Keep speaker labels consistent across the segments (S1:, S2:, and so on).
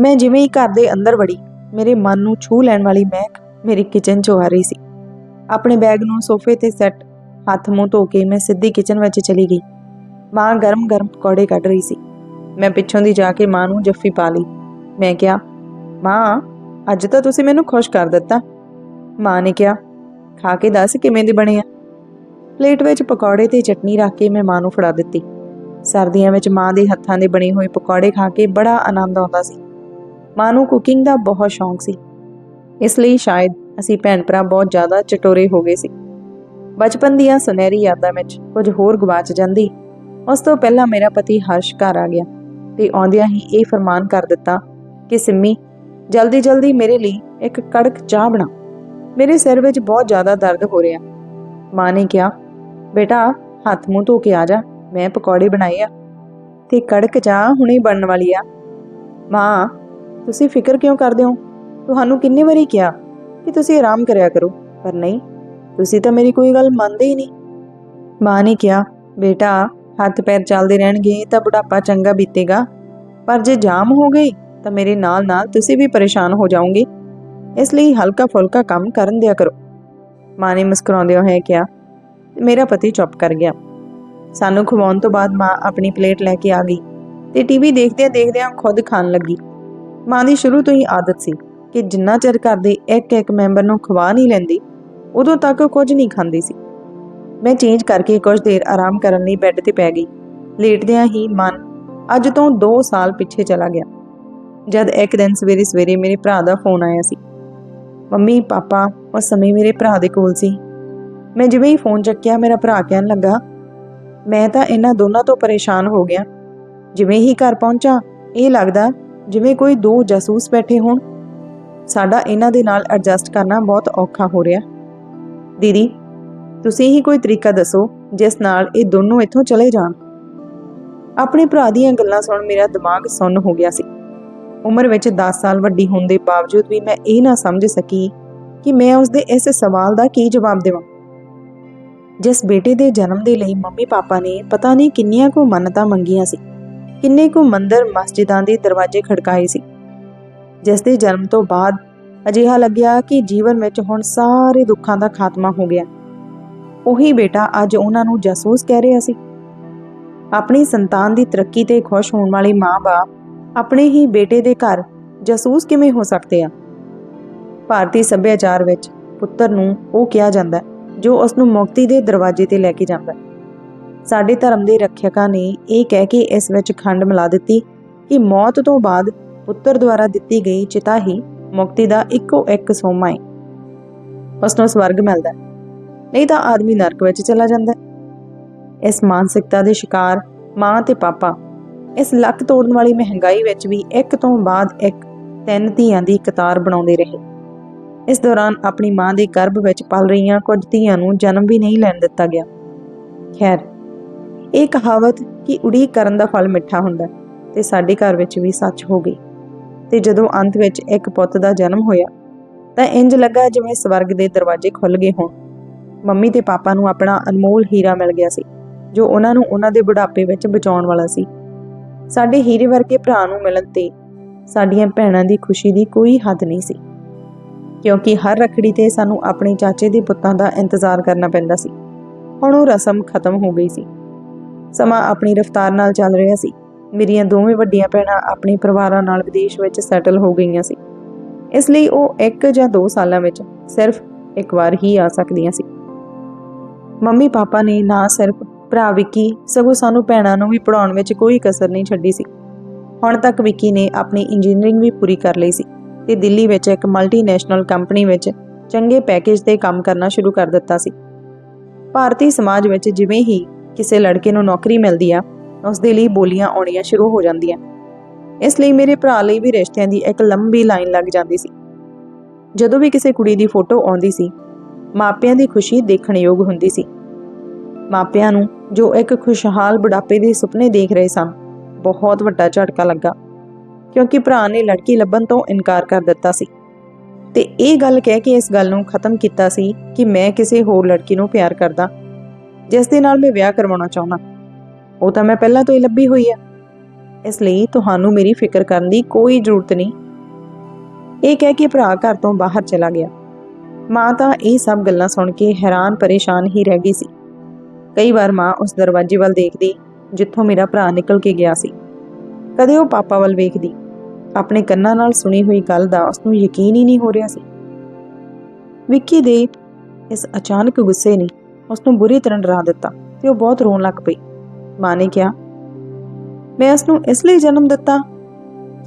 S1: ਮੈਂ ਜਿਵੇਂ ਹੀ ਘਰ ਦੇ ਅੰਦਰ ਵੜੀ, ਮੇਰੇ ਮਨ ਨੂੰ ਛੂ ਲੈਣ ਵਾਲੀ ਮਹਿਕ ਮੇਰੀ ਕਿਚਨ 'ਚੋਂ ਆ ਰਹੀ ਸੀ। ਆਪਣੇ ਬੈਗ ਨੂੰ ਸੋਫੇ ਤੇ ਸੈੱਟ ਹੱਥ ਮੂੰਹ ਧੋ ਕੇ ਮੈਂ ਸਿੱਧੀ ਕਿਚਨ ਵਿੱਚ ਚਲੀ ਗਈ। ਮਾਂ ਗਰਮ-ਗਰਮ ਪਕੌੜੇ ਕੱਢ ਰਹੀ ਸੀ। ਮੈਂ ਪਿੱਛੋਂ ਦੀ ਜਾ ਕੇ ਮਾਂ ਨੂੰ ਜੱਫੀ ਪਾ ਲਈ। ਮੈਂ ਕਿਹਾ, ਮਾਂ, ਅੱਜ ਤਾਂ ਤੁਸੀਂ ਮੈਨੂੰ ਖੁਸ਼ ਕਰ ਦਿੱਤਾ। ਮਾਂ ਨੇ ਕਿਹਾ, ਖਾ ਕੇ ਦੱਸ ਕਿਵੇਂ ਦੇ ਬਣੇ ਆ? ਪਲੇਟ ਵਿੱਚ ਪਕੌੜੇ ਤੇ ਚਟਨੀ ਰੱਖ ਕੇ ਮੈਂ ਮਾਂ ਨੂੰ ਫੜਾ ਦਿੱਤੀ। ਸਰਦੀਆਂ ਵਿੱਚ ਮਾਂ ਦੇ ਹੱਥਾਂ ਦੇ ਬਣੇ ਹੋਏ ਪਕੌੜੇ ਖਾ ਕੇ ਬੜਾ ਆਨੰਦ ਆਉਂਦਾ ਸੀ। ਮਾਂ ਨੂੰ ਕੁਕਿੰਗ ਦਾ ਬਹੁਤ ਸ਼ੌਂਕ ਸੀ। ਇਸ ਲਈ ਸ਼ਾਇਦ ਅਸੀਂ ਭੈਣ ਭਰਾ ਬਹੁਤ ਜ਼ਿਆਦਾ ਚਟੋਰੇ ਹੋ ਗਏ ਸੀ। ਬਚਪਨ ਦੀਆਂ ਸੁਨਹਿਰੀ ਯਾਦਾਂ ਵਿੱਚ ਕੁਝ ਹੋਰ ਗਵਾਚ ਜਾਂਦੀ। ਉਸ ਤੋਂ ਪਹਿਲਾਂ ਮੇਰਾ ਪਤੀ ਹਰਸ਼ ਘਰ ਆ ਗਿਆ ਤੇ ਆਉਂਦਿਆਂ ਹੀ ਇਹ ਫਰਮਾਨ ਕਰ ਦਿੱਤਾ ਕਿ, ਸਿੰਮੀ, ਜਲਦੀ ਜਲਦੀ ਮੇਰੇ ਲਈ ਇੱਕ ਕੜਕ ਚਾਹ ਬਣਾ। ਮੇਰੇ ਸਿਰ ਵਿੱਚ ਬਹੁਤ ਜ਼ਿਆਦਾ ਦਰਦ ਹੋ ਰਿਹਾ ਮਾਂ ਨੇ ਕਿਹਾ, ਬੇਟਾ, ਹੱਥ ਮੂੰਹ ਧੋ ਕੇ ਆ ਜਾ, ਮੈਂ ਪਕੌੜੇ ਬਣਾਏ ਆ ਤੇ ਕੜਕ ਚਾਹ ਹੁਣੇ ਬਣਨ ਵਾਲੀ ਆ ਮਾਂ ਤੁਸੀਂ ਫਿਕਰ ਕਿਉਂ ਕਰਦੇ ਹੋ? ਤੁਹਾਨੂੰ ਕਿੰਨੇ ਵਾਰੀ ਕਿਹਾ ਕਿ ਤੁਸੀਂ ਆਰਾਮ ਕਰਿਆ ਕਰੋ, ਪਰ ਨਹੀਂ, ਤੁਸੀਂ ਤਾਂ ਮੇਰੀ ਕੋਈ ਗੱਲ ਮੰਨਦੇ ਹੀ ਨਹੀਂ। ਮਾਂ ਨੇ ਕਿਹਾ, ਬੇਟਾ, ਹੱਥ ਪੈਰ ਚੱਲਦੇ ਰਹਿਣਗੇ ਤਾਂ ਬੁਢਾਪਾ ਚੰਗਾ ਬੀਤੇਗਾ, ਪਰ ਜੇ ਜਾਮ ਹੋ ਗਈ ਤਾਂ ਮੇਰੇ ਨਾਲ ਨਾਲ ਤੁਸੀਂ ਵੀ ਪਰੇਸ਼ਾਨ ਹੋ ਜਾਓਗੇ। ਇਸ ਲਈ ਹਲਕਾ ਫੁਲਕਾ ਕੰਮ ਕਰਨ ਦਿਆ ਕਰੋ। ਮਾਂ ਨੇ ਮੁਸਕਰਾਉਂਦਿਆਂ ਹੋਏ ਕਿਹਾ, ਮੇਰਾ ਪਤੀ ਚੁੱਪ ਕਰ ਗਿਆ। ਸਾਨੂੰ ਖਵਾਉਣ ਤੋਂ ਬਾਅਦ ਮਾਂ ਆਪਣੀ ਪਲੇਟ ਲੈ ਕੇ ਆ ਗਈ ਤੇ ਟੀਵੀ ਦੇਖਦਿਆਂ ਦੇਖਦਿਆਂ ਖੁਦ ਖਾਣ ਲੱਗੀ। ਮਾਂ ਦੀ ਸ਼ੁਰੂ ਤੋਂ ਹੀ ਆਦਤ ਸੀ ਕਿ ਜਿੰਨਾ ਚਿਰ ਘਰ ਦੇ ਇੱਕ ਇੱਕ ਮੈਂਬਰ ਨੂੰ ਖਵਾ ਨਹੀਂ ਲੈਂਦੀ, ਉਦੋਂ ਤੱਕ ਕੁਝ ਨਹੀਂ ਖਾਂਦੀ ਸੀ। ਮੈਂ ਚੇਂਜ ਕਰਕੇ ਕੁਝ ਦੇਰ ਆਰਾਮ ਕਰਨ ਲਈ ਬੈੱਡ ਤੇ ਪੈ ਗਈ। ਲੇਟਦਿਆਂ ਹੀ ਮਨ ਅੱਜ ਤੋਂ 2 ਸਾਲ ਪਿੱਛੇ ਚਲਾ ਗਿਆ। ਜਦ ਇੱਕ ਦਿਨ ਸਵੇਰੇ ਸਵੇਰੇ ਮੇਰੇ ਭਰਾ ਦਾ ਫੋਨ ਆਇਆ ਸੀ। ਮੰਮੀ, ਪਾਪਾ, ਉਸ ਸਮੇਂ ਮੇਰੇ ਭਰਾ ਦੇ ਕੋਲ ਸੀ। ਮੈਂ ਜਿਵੇਂ ਹੀ ਫੋਨ ਚੱਕਿਆ, ਮੇਰਾ ਭਰਾ ਕਹਿਣ ਲੱਗਾ, ਮੈਂ ਤਾਂ ਇਹਨਾਂ ਦੋਨਾਂ ਤੋਂ ਪਰੇਸ਼ਾਨ ਹੋ ਗਿਆ। ਜਿਵੇਂ ਹੀ ਘਰ ਪਹੁੰਚਾ, ਇਹ ਲੱਗਦਾ ਜਿਵੇਂ ਕੋਈ ਦੋ ਜਾਸੂਸ ਬੈਠੇ ਹੋਣ, ਸਾਡਾ ਇਹਨਾਂ ਦੇ ਨਾਲ ਐਡਜਸਟ ਕਰਨਾ ਬਹੁਤ ਔਖਾ ਹੋ ਰਿਹਾ। ਦੀਦੀ, ਤੁਸੀਂ ਹੀ ਕੋਈ ਤਰੀਕਾ ਦੱਸੋ ਜਿਸ ਨਾਲ ਇਹ ਦੋਨੋਂ ਇੱਥੋਂ ਚਲੇ ਜਾਣ। ਆਪਣੇ ਭਰਾ ਦੀਆਂ ਗੱਲਾਂ ਸੁਣ ਮੇਰਾ ਦਿਮਾਗ ਸੁੰਨ ਹੋ ਗਿਆ ਸੀ। ਉਮਰ ਵਿੱਚ 10 ਸਾਲ ਵੱਡੀ ਹੋਣ ਦੇ ਬਾਵਜੂਦ ਵੀ ਮੈਂ ਇਹ ਨਾ ਸਮਝ ਸਕੀ ਕਿ ਮੈਂ ਉਸ ਦੇ ਇਸ ਸਵਾਲ ਦਾ ਕੀ ਜਵਾਬ ਦੇਵਾਂ। ਜਿਸ ਬੇਟੇ ਦੇ ਜਨਮ ਦੇ ਲਈ ਮੰਮੀ ਪਾਪਾ ਨੇ ਪਤਾ ਨਹੀਂ ਕਿੰਨੀਆਂ ਕੁ ਮੰਨਤਾਂ ਮੰਗੀਆਂ ਸੀ। ਕਿੰਨੇ ਕੁ ਮੰਦਰ ਮਸਜਿਦਾਂ ਦੇ ਦਰਵਾਜ਼ੇ ਖੜਕਾਏ ਸੀ। ਜਿਸ ਦੇ ਜਨਮ ਤੋਂ ਬਾਅਦ ਅਜਿਹਾ ਲੱਗਿਆ ਕਿ ਜੀਵਨ ਵਿੱਚ ਹੁਣ ਸਾਰੇ ਦੁੱਖਾਂ ਦਾ ਖਾਤਮਾ ਹੋ ਗਿਆ। ਉਹੀ ਬੇਟਾ ਅੱਜ ਉਹਨਾਂ ਨੂੰ ਜਾਸੂਸ ਕਹਿ ਰਿਹਾ ਸੀ। ਆਪਣੀ ਸੰਤਾਨ ਦੀ ਤਰੱਕੀ ਤੇ ਖੁਸ਼ ਹੋਣ ਵਾਲੇ ਮਾਂ-ਬਾਪ ਆਪਣੇ ਹੀ ਬੇਟੇ ਦੇ ਘਰ ਜਾਸੂਸ ਕਿਵੇਂ ਹੋ ਸਕਦੇ ਆ? ਭਾਰਤੀ ਸੱਭਿਆਚਾਰ ਵਿੱਚ ਪੁੱਤਰ ਨੂੰ ਉਹ ਕਿਹਾ ਜਾਂਦਾ ਹੈ, ਜੋ ਉਸ ਨੂੰ ਮੁਕਤੀ ਦੇ ਦਰਵਾਜ਼ੇ ਤੇ ਲੈ ਕੇ ਜਾਂਦਾ ਹੈ। ਸਾਡੇ ਧਰਮ ਦੇ ਰੱਖਿਅਕਾਂ ਨੇ ਇਹ ਕਹਿ ਕੇ ਇਸ ਵਿੱਚ ਖੰਡ ਮਿਲਾ ਦਿੱਤੀ ਕਿ ਮੌਤ ਤੋਂ ਬਾਅਦ ਪੁੱਤਰ ਦੁਆਰਾ ਦਿੱਤੀ ਗਈ ਚਿਤਾ ਹੀ ਮੁਕਤੀ ਦਾ ਇੱਕੋ ਇੱਕ ਸੋਮਾ ਹੈ ਉਸ ਨੂੰ ਸਵਰਗ ਮਿਲਦਾ ਨਹੀਂ ਤਾਂ ਆਦਮੀ ਨਰਕ ਵਿੱਚ ਚਲਾ ਜਾਂਦਾ ਹੈ। ਇਸ ਮਾਨਸਿਕਤਾ ਦੇ ਸ਼ਿਕਾਰ ਮਾਂ ਤੇ ਪਾਪਾ, ਇਸ ਲੱਕ ਤੋੜਨ ਵਾਲੀ ਮਹਿੰਗਾਈ ਵਿੱਚ ਵੀ ਇੱਕ ਤੋਂ ਬਾਅਦ ਇੱਕ, ਤਿੰਨ ਧੀਆਂ ਦੀ ਕਤਾਰ ਬਣਾਉਂਦੇ ਰਹੇ। ਇਸ ਦੌਰਾਨ ਆਪਣੀ ਮਾਂ ਦੇ ਗਰਭ ਵਿੱਚ ਪਲ ਰਹੀਆਂ ਕੁਝ ਧੀਆਂ ਨੂੰ ਜਨਮ ਵੀ ਨਹੀਂ ਲੈਣ ਦਿੱਤਾ ਗਿਆ। ਖੈਰ ਇਹ ਕਹਾਵਤ ਕਿ ਉਡੀਕ ਕਰਨ ਦਾ ਫਲ ਮਿੱਠਾ ਹੁੰਦਾ ਹੈ, ਤੇ ਸਾਡੇ ਘਰ ਵਿੱਚ ਵੀ ਸੱਚ ਹੋ ਗਈ। ਤੇ ਜਦੋਂ ਅੰਤ ਵਿੱਚ ਇੱਕ ਪੁੱਤ ਦਾ ਜਨਮ ਹੋਇਆ ਤਾਂ ਇੰਜ ਲੱਗਾ ਜਿਵੇਂ ਸਵਰਗ ਦੇ ਦਰਵਾਜ਼ੇ ਖੁੱਲ ਗਏ ਹੋਣ। ਮੰਮੀ ਤੇ ਪਾਪਾ ਨੂੰ ਆਪਣਾ ਅਨਮੋਲ ਹੀਰਾ ਮਿਲ ਗਿਆ ਸੀ ਜੋ ਉਹਨਾਂ ਨੂੰ ਉਹਨਾਂ ਦੇ ਬੁਢਾਪੇ ਵਿੱਚ ਬਚਾਉਣ ਵਾਲਾ ਸੀ। ਸਾਡੇ ਹੀਰੇ ਵਰਗੇ ਭਰਾ ਨੂੰ ਮਿਲਣ ਤੇ ਸਾਡੀਆਂ ਭੈਣਾਂ ਦੀ ਖੁਸ਼ੀ ਦੀ ਕੋਈ ਹੱਦ ਨਹੀਂ ਸੀ ਕਿਉਂਕਿ ਹਰ ਰੱਖੜੀ ਤੇ ਸਾਨੂੰ ਆਪਣੇ ਚਾਚੇ ਦੇ ਪੁੱਤਾਂ ਦਾ ਇੰਤਜ਼ਾਰ ਕਰਨਾ ਪੈਂਦਾ ਸੀ। ਹੁਣ ਉਹ ਰਸਮ ਖਤਮ ਹੋ ਗਈ ਸੀ। ਸਮਾਂ ਆਪਣੀ ਰਫ਼ਤਾਰ ਨਾਲ ਚੱਲ ਰਿਹਾ ਸੀ। ਮੇਰੀਆਂ ਦੋਵੇਂ ਵੱਡੀਆਂ ਭੈਣਾਂ ਆਪਣੇ ਪਰਿਵਾਰਾਂ ਨਾਲ ਵਿਦੇਸ਼ ਵਿੱਚ ਸੈਟਲ ਹੋ ਗਈਆਂ ਸੀ। ਇਸ ਲਈ ਉਹ ਇੱਕ ਜਾਂ ਦੋ ਸਾਲਾਂ ਵਿੱਚ ਸਿਰਫ ਇੱਕ ਵਾਰ ਹੀ ਆ ਸਕਦੀਆਂ ਸੀ। ਮੰਮੀ ਪਾਪਾ ਨੇ ਨਾ ਸਿਰਫ ਭਰਾ ਵਿੱਕੀ, ਸਗੋਂ ਸਾਨੂੰ ਭੈਣਾਂ ਨੂੰ ਵੀ ਪੜਾਉਣ ਵਿੱਚ ਕੋਈ ਕਸਰ ਨਹੀਂ ਛੱਡੀ ਸੀ। ਹੁਣ ਤੱਕ ਵਿੱਕੀ ਨੇ ਆਪਣੀ ਇੰਜੀਨੀਅਰਿੰਗ ਵੀ ਪੂਰੀ ਕਰ ਲਈ ਸੀ ਤੇ ਦਿੱਲੀ ਵਿੱਚ ਇੱਕ ਮਲਟੀਨੈਸ਼ਨਲ ਕੰਪਨੀ ਵਿੱਚ ਚੰਗੇ ਪੈਕੇਜ ਤੇ ਕੰਮ ਕਰਨਾ ਸ਼ੁਰੂ ਕਰ ਦਿੱਤਾ ਸੀ। ਭਾਰਤੀ ਸਮਾਜ ਵਿੱਚ ਜਿਵੇਂ ਹੀ ਕਿਸੇ ਲੜਕੇ ਨੂੰ ਨੌਕਰੀ ਮਿਲਦੀ ਆ ਉਸ ਦੇ ਲਈ ਬੋਲੀਆਂ ਆਉਣੀਆਂ ਸ਼ੁਰੂ ਹੋ ਜਾਂਦੀਆਂ। ਇਸ ਲਈ ਮੇਰੇ ਭਰਾ ਲਈ ਵੀ ਰਿਸ਼ਤਿਆਂ ਦੀ ਇੱਕ ਲੰਬੀ ਲਾਈਨ ਲੱਗ ਜਾਂਦੀ ਸੀ। ਜਦੋਂ ਵੀ ਕਿਸੇ ਕੁੜੀ ਦੀ ਫੋਟੋ ਆਉਂਦੀ ਸੀ, ਮਾਪਿਆਂ ਦੀ ਖੁਸ਼ੀ ਦੇਖਣ ਯੋਗ ਹੁੰਦੀ ਸੀ। ਮਾਪਿਆਂ ਨੂੰ ਜੋ ਇੱਕ ਖੁਸ਼ਹਾਲ ਬੁਢਾਪੇ ਦੇ ਸੁਪਨੇ ਦੇਖ ਰਹੇ ਸਨ, ਬਹੁਤ ਵੱਡਾ ਝਟਕਾ ਲੱਗਾ, ਕਿਉਂਕਿ ਭਰਾ ਨੇ ਲੜਕੀ ਲੱਭਣ ਤੋਂ ਇਨਕਾਰ ਕਰ ਦਿੱਤਾ ਸੀ। ਤੇ ਇਹ ਗੱਲ ਕਹਿ ਕੇ ਇਸ ਗੱਲ ਨੂੰ ਖਤਮ ਕੀਤਾ ਸੀ ਕਿ ਮੈਂ ਕਿਸੇ ਹੋਰ ਲੜਕੀ ਨੂੰ ਪਿਆਰ ਕਰਦਾ ਜਿਸ ਦੇ ਨਾਲ ਮੈਂ ਵਿਆਹ ਕਰਵਾਉਣਾ ਚਾਹੁੰਦਾ। ਉਹ ਤਾਂ ਮੈਂ ਪਹਿਲਾਂ ਤੋਂ ਹੀ ਲੱਭੀ ਹੋਈ ਆ। ਇਸ ਲਈ ਤੁਹਾਨੂੰ ਮੇਰੀ ਫਿਕਰ ਕਰਨ ਦੀ ਕੋਈ ਜ਼ਰੂਰਤ ਨਹੀਂ। ਇਹ ਕਹਿ ਕੇ ਭਰਾ ਘਰ ਤੋਂ ਬਾਹਰ ਚਲਾ ਗਿਆ। ਮਾਂ ਤਾਂ ਇਹ ਸਭ ਗੱਲਾਂ ਸੁਣ ਕੇ ਹੈਰਾਨ ਪਰੇਸ਼ਾਨ ਹੀ ਰਹਿ ਗਈ ਸੀ। ਕਈ ਵਾਰ ਮਾਂ ਉਸ ਦਰਵਾਜ਼ੇ ਵੱਲ ਦੇਖਦੀ, ਜਿੱਥੋਂ ਮੇਰਾ ਭਰਾ ਨਿਕਲ ਕੇ ਗਿਆ ਸੀ। ਕਦੇ ਉਹ ਪਾਪਾ ਵੱਲ ਵੇਖਦੀ। ਆਪਣੇ ਕੰਨਾਂ ਨਾਲ ਸੁਣੀ ਹੋਈ ਗੱਲ ਦਾ ਉਸ ਨੂੰ ਯਕੀਨ ਹੀ ਨਹੀਂ ਹੋ ਰਿਹਾ ਸੀ। ਵਿੱਕੀ ਦੇ ਇਸ ਅਚਾਨਕ ਗੁੱਸੇ ਨੇ ਉਸ ਨੂੰ ਬੁਰੀ ਤਰ੍ਹਾਂ ਡਰਾ ਦਿੱਤਾ ਤੇ ਉਹ ਬਹੁਤ ਰੋਣ ਲੱਗ ਪਈ। ਮਾਂ ਨੇ ਕਿਹਾ, ਮੈਂ ਉਸ ਨੂੰ ਇਸ ਲਈ ਜਨਮ ਦਿੱਤਾ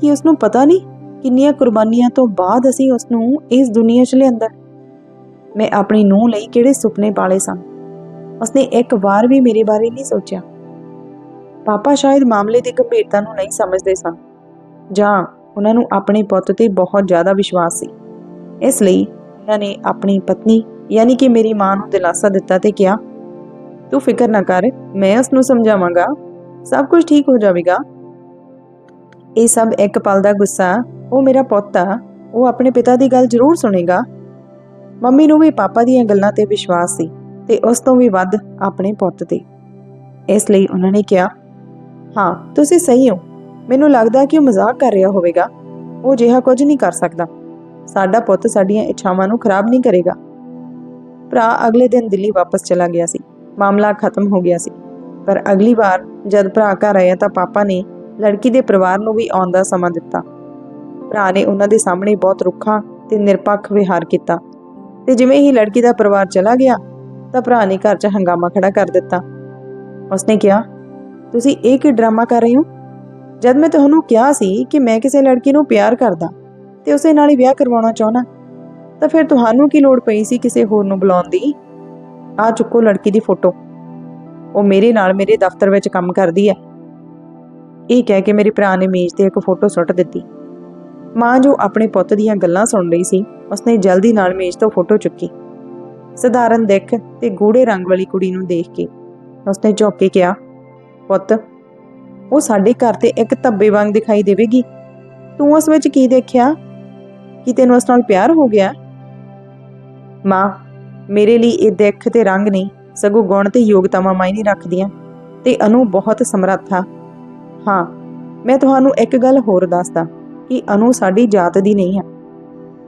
S1: ਕਿ ਉਸ ਨੂੰ ਪਤਾ ਨਹੀਂ ਕਿੰਨੀਆਂ ਕੁਰਬਾਨੀਆਂ ਤੋਂ ਬਾਅਦ ਅਸੀਂ ਉਸ ਨੂੰ ਇਸ ਦੁਨੀਆ 'ਚ ਲਿਆਂਦਾ। ਮੈਂ ਆਪਣੀ ਨੂੰਹ ਲਈ ਕਿਹੜੇ ਸੁਪਨੇ ਪਾਲੇ ਸਨ? ਉਸਨੇ ਇੱਕ ਵਾਰ ਵੀ ਮੇਰੇ ਬਾਰੇ ਨਹੀਂ ਸੋਚਿਆ। ਪਾਪਾ ਸ਼ਾਇਦ ਮਾਮਲੇ ਦੀ ਗੰਭੀਰਤਾ ਨੂੰ ਨਹੀਂ ਸਮਝਦੇ ਸਨ। ਜਾਂ ਉਹਨਾਂ ਨੂੰ ਆਪਣੇ ਪੁੱਤ ਤੇ ਬਹੁਤ ਜ਼ਿਆਦਾ ਵਿਸ਼ਵਾਸ ਸੀ। ਇਸ ਲਈ ਉਹਨਾਂ ਨੇ ਆਪਣੀ ਪਤਨੀ ਯਾਨੀ ਕਿ ਮੇਰੀ ਮਾਂ ਨੂੰ ਦਿਲਾਸਾ ਦਿੱਤਾ ਤੇ ਕਿਹਾ, ਤੂੰ ਫਿਕਰ ਨਾ ਕਰ, ਮੈਂ ਉਸ ਨੂੰ ਸਮਝਾਵਾਂਗਾ। ਸਭ ਕੁਝ ਠੀਕ ਹੋ ਜਾਵੇਗਾ। ਇਹ ਸਭ ਇੱਕ ਪਲ ਦਾ ਗੁੱਸਾ, ਉਹ ਮੇਰਾ ਪੁੱਤ ਆ, ਉਹ ਆਪਣੇ ਪਿਤਾ ਦੀ ਗੱਲ ਜ਼ਰੂਰ ਸੁਣੇਗਾ। ਮੰਮੀ ਨੂੰ ਵੀ ਪਾਪਾ ਦੀਆਂ ਗੱਲਾਂ ਤੇ ਵਿਸ਼ਵਾਸ ਸੀ ਤੇ ਉਸ ਤੋਂ ਵੀ ਵੱਧ ਆਪਣੇ ਪੁੱਤ ਤੇ। ਇਸ ਲਈ ਉਹਨਾਂ ਨੇ ਕਿਹਾ, ਹਾਂ, ਤੁਸੀਂ ਸਹੀ ਹੋ। ਮੈਨੂੰ ਲੱਗਦਾ ਕਿ ਉਹ ਮਜ਼ਾਕ ਕਰ ਰਿਹਾ ਹੋਵੇਗਾ। ਉਹ ਜਿਹਾ ਕੁਝ ਨਹੀਂ ਕਰ ਸਕਦਾ। ਸਾਡਾ ਪੁੱਤ ਸਾਡੀਆਂ ਇੱਛਾਵਾਂ ਨੂੰ ਖਰਾਬ ਨਹੀਂ ਕਰੇਗਾ। ਭਰਾ ਅਗਲੇ ਦਿਨ ਦਿੱਲੀ ਵਾਪਸ ਚਲਾ ਗਿਆ ਸੀ। ਮਾਮਲਾ ਖਤਮ ਹੋ ਗਿਆ ਸੀ। ਪਰ ਅਗਲੀ ਵਾਰ ਜਦ ਭਰਾ ਘਰ ਆਇਆ ਤਾਂ ਪਾਪਾ ਨੇ ਲੜਕੀ ਦੇ ਪਰਿਵਾਰ ਨੂੰ ਵੀ ਆਉਣ ਦਾ ਸਮਾਂ ਦਿੱਤਾ। ਭਰਾ ਨੇ ਉਹਨਾਂ ਦੇ ਸਾਹਮਣੇ ਬਹੁਤ ਰੁੱਖਾ ਤੇ ਨਿਰਪੱਖ ਵਿਹਾਰ ਕੀਤਾ ਤੇ ਜਿਵੇਂ ਹੀ ਲੜਕੀ ਦਾ ਪਰਿਵਾਰ ਚਲਾ ਗਿਆ ਤਾਂ ਭਰਾ ਨੇ ਘਰ 'ਚ ਹੰਗਾਮਾ ਖੜਾ ਕਰ ਦਿੱਤਾ। ਉਸਨੇ ਕਿਹਾ, ਤੁਸੀਂ ਇਹ ਕੀ ਡਰਾਮਾ ਕਰ ਰਹੇ ਹੋ? ਜਦ ਮੈਂ ਤੁਹਾਨੂੰ ਕਿਹਾ ਸੀ ਕਿ ਮੈਂ ਕਿਸੇ ਲੜਕੀ ਨੂੰ ਪਿਆਰ ਕਰਦਾ ਤੇ ਉਸੇ ਨਾਲ ਹੀ ਵਿਆਹ ਕਰਵਾਉਣਾ ਚਾਹੁੰਦਾ ਤਾਂ ਫਿਰ ਤੁਹਾਨੂੰ ਕੀ ਲੋੜ ਪਈ ਸੀ ਕਿਸੇ ਹੋਰ ਨੂੰ ਬੁਲਾਉਣ ਦੀ? ਆ ਚੁੱਕੋ ਲੜਕੀ ਦੀ ਫੋਟੋ। ਉਹ ਮੇਰੇ ਨਾਲ ਮੇਰੇ ਦਫ਼ਤਰ ਵਿੱਚ ਕੰਮ ਕਰਦੀ ਹੈ। ਇਹ ਕਹਿ ਕੇ ਮੇਰੇ ਭਰਾ ਨੇ ਮੇਜ਼ ਤੇ ਇੱਕ ਫੋਟੋ ਸੁੱਟ ਦਿੱਤੀ। ਮਾਂ ਜੋ ਆਪਣੇ ਪੁੱਤ ਦੀਆਂ ਗੱਲਾਂ ਸੁਣ ਰਹੀ ਸੀ, ਉਸਨੇ ਜਲਦੀ ਨਾਲ ਮੇਜ਼ ਤੋਂ ਫੋਟੋ ਚੁੱਕੀ। ਸਧਾਰਨ ਦਿੱਖ ਤੇ ਗੂੜੇ ਰੰਗ ਵਾਲੀ ਕੁੜੀ ਨੂੰ ਦੇਖ ਕੇ ਉਸਨੇ ਝੁੱਕ ਕੇ ਕਿਹਾ, ਪੁੱਤ, ਉਹ ਸਾਡੇ ਘਰ ਤੇ ਇੱਕ ਧੱਬੇ ਵਾਂਗ ਦਿਖਾਈ ਦੇਵੇਗੀ। ਤੂੰ ਉਸ ਵਿੱਚ ਕੀ ਦੇਖਿਆ? ਕਿ ਤੈਨੂੰ ਉਸ ਨਾਲ ਪਿਆਰ ਹੋ ਗਿਆ? ਮਾਂ, ਮੇਰੇ ਲਈ ਇਹ ਦਿੱਖ ਤੇ ਰੰਗ ਨਹੀਂ, ਸਗੋਂ ਗੁਣ ਤੇ ਯੋਗਤਾਵਾਂ ਮਾਇਨੇ ਰੱਖਦੀਆਂ, ਤੇ ਅਨੂ ਬਹੁਤ ਸਮਰੱਥ ਆ। ਹਾਂ, ਮੈਂ ਤੁਹਾਨੂੰ ਇੱਕ ਗੱਲ ਹੋਰ ਦੱਸਦਾ ਕਿ ਅਨੂ ਸਾਡੀ ਜਾਤ ਦੀ ਨਹੀਂ ਹੈ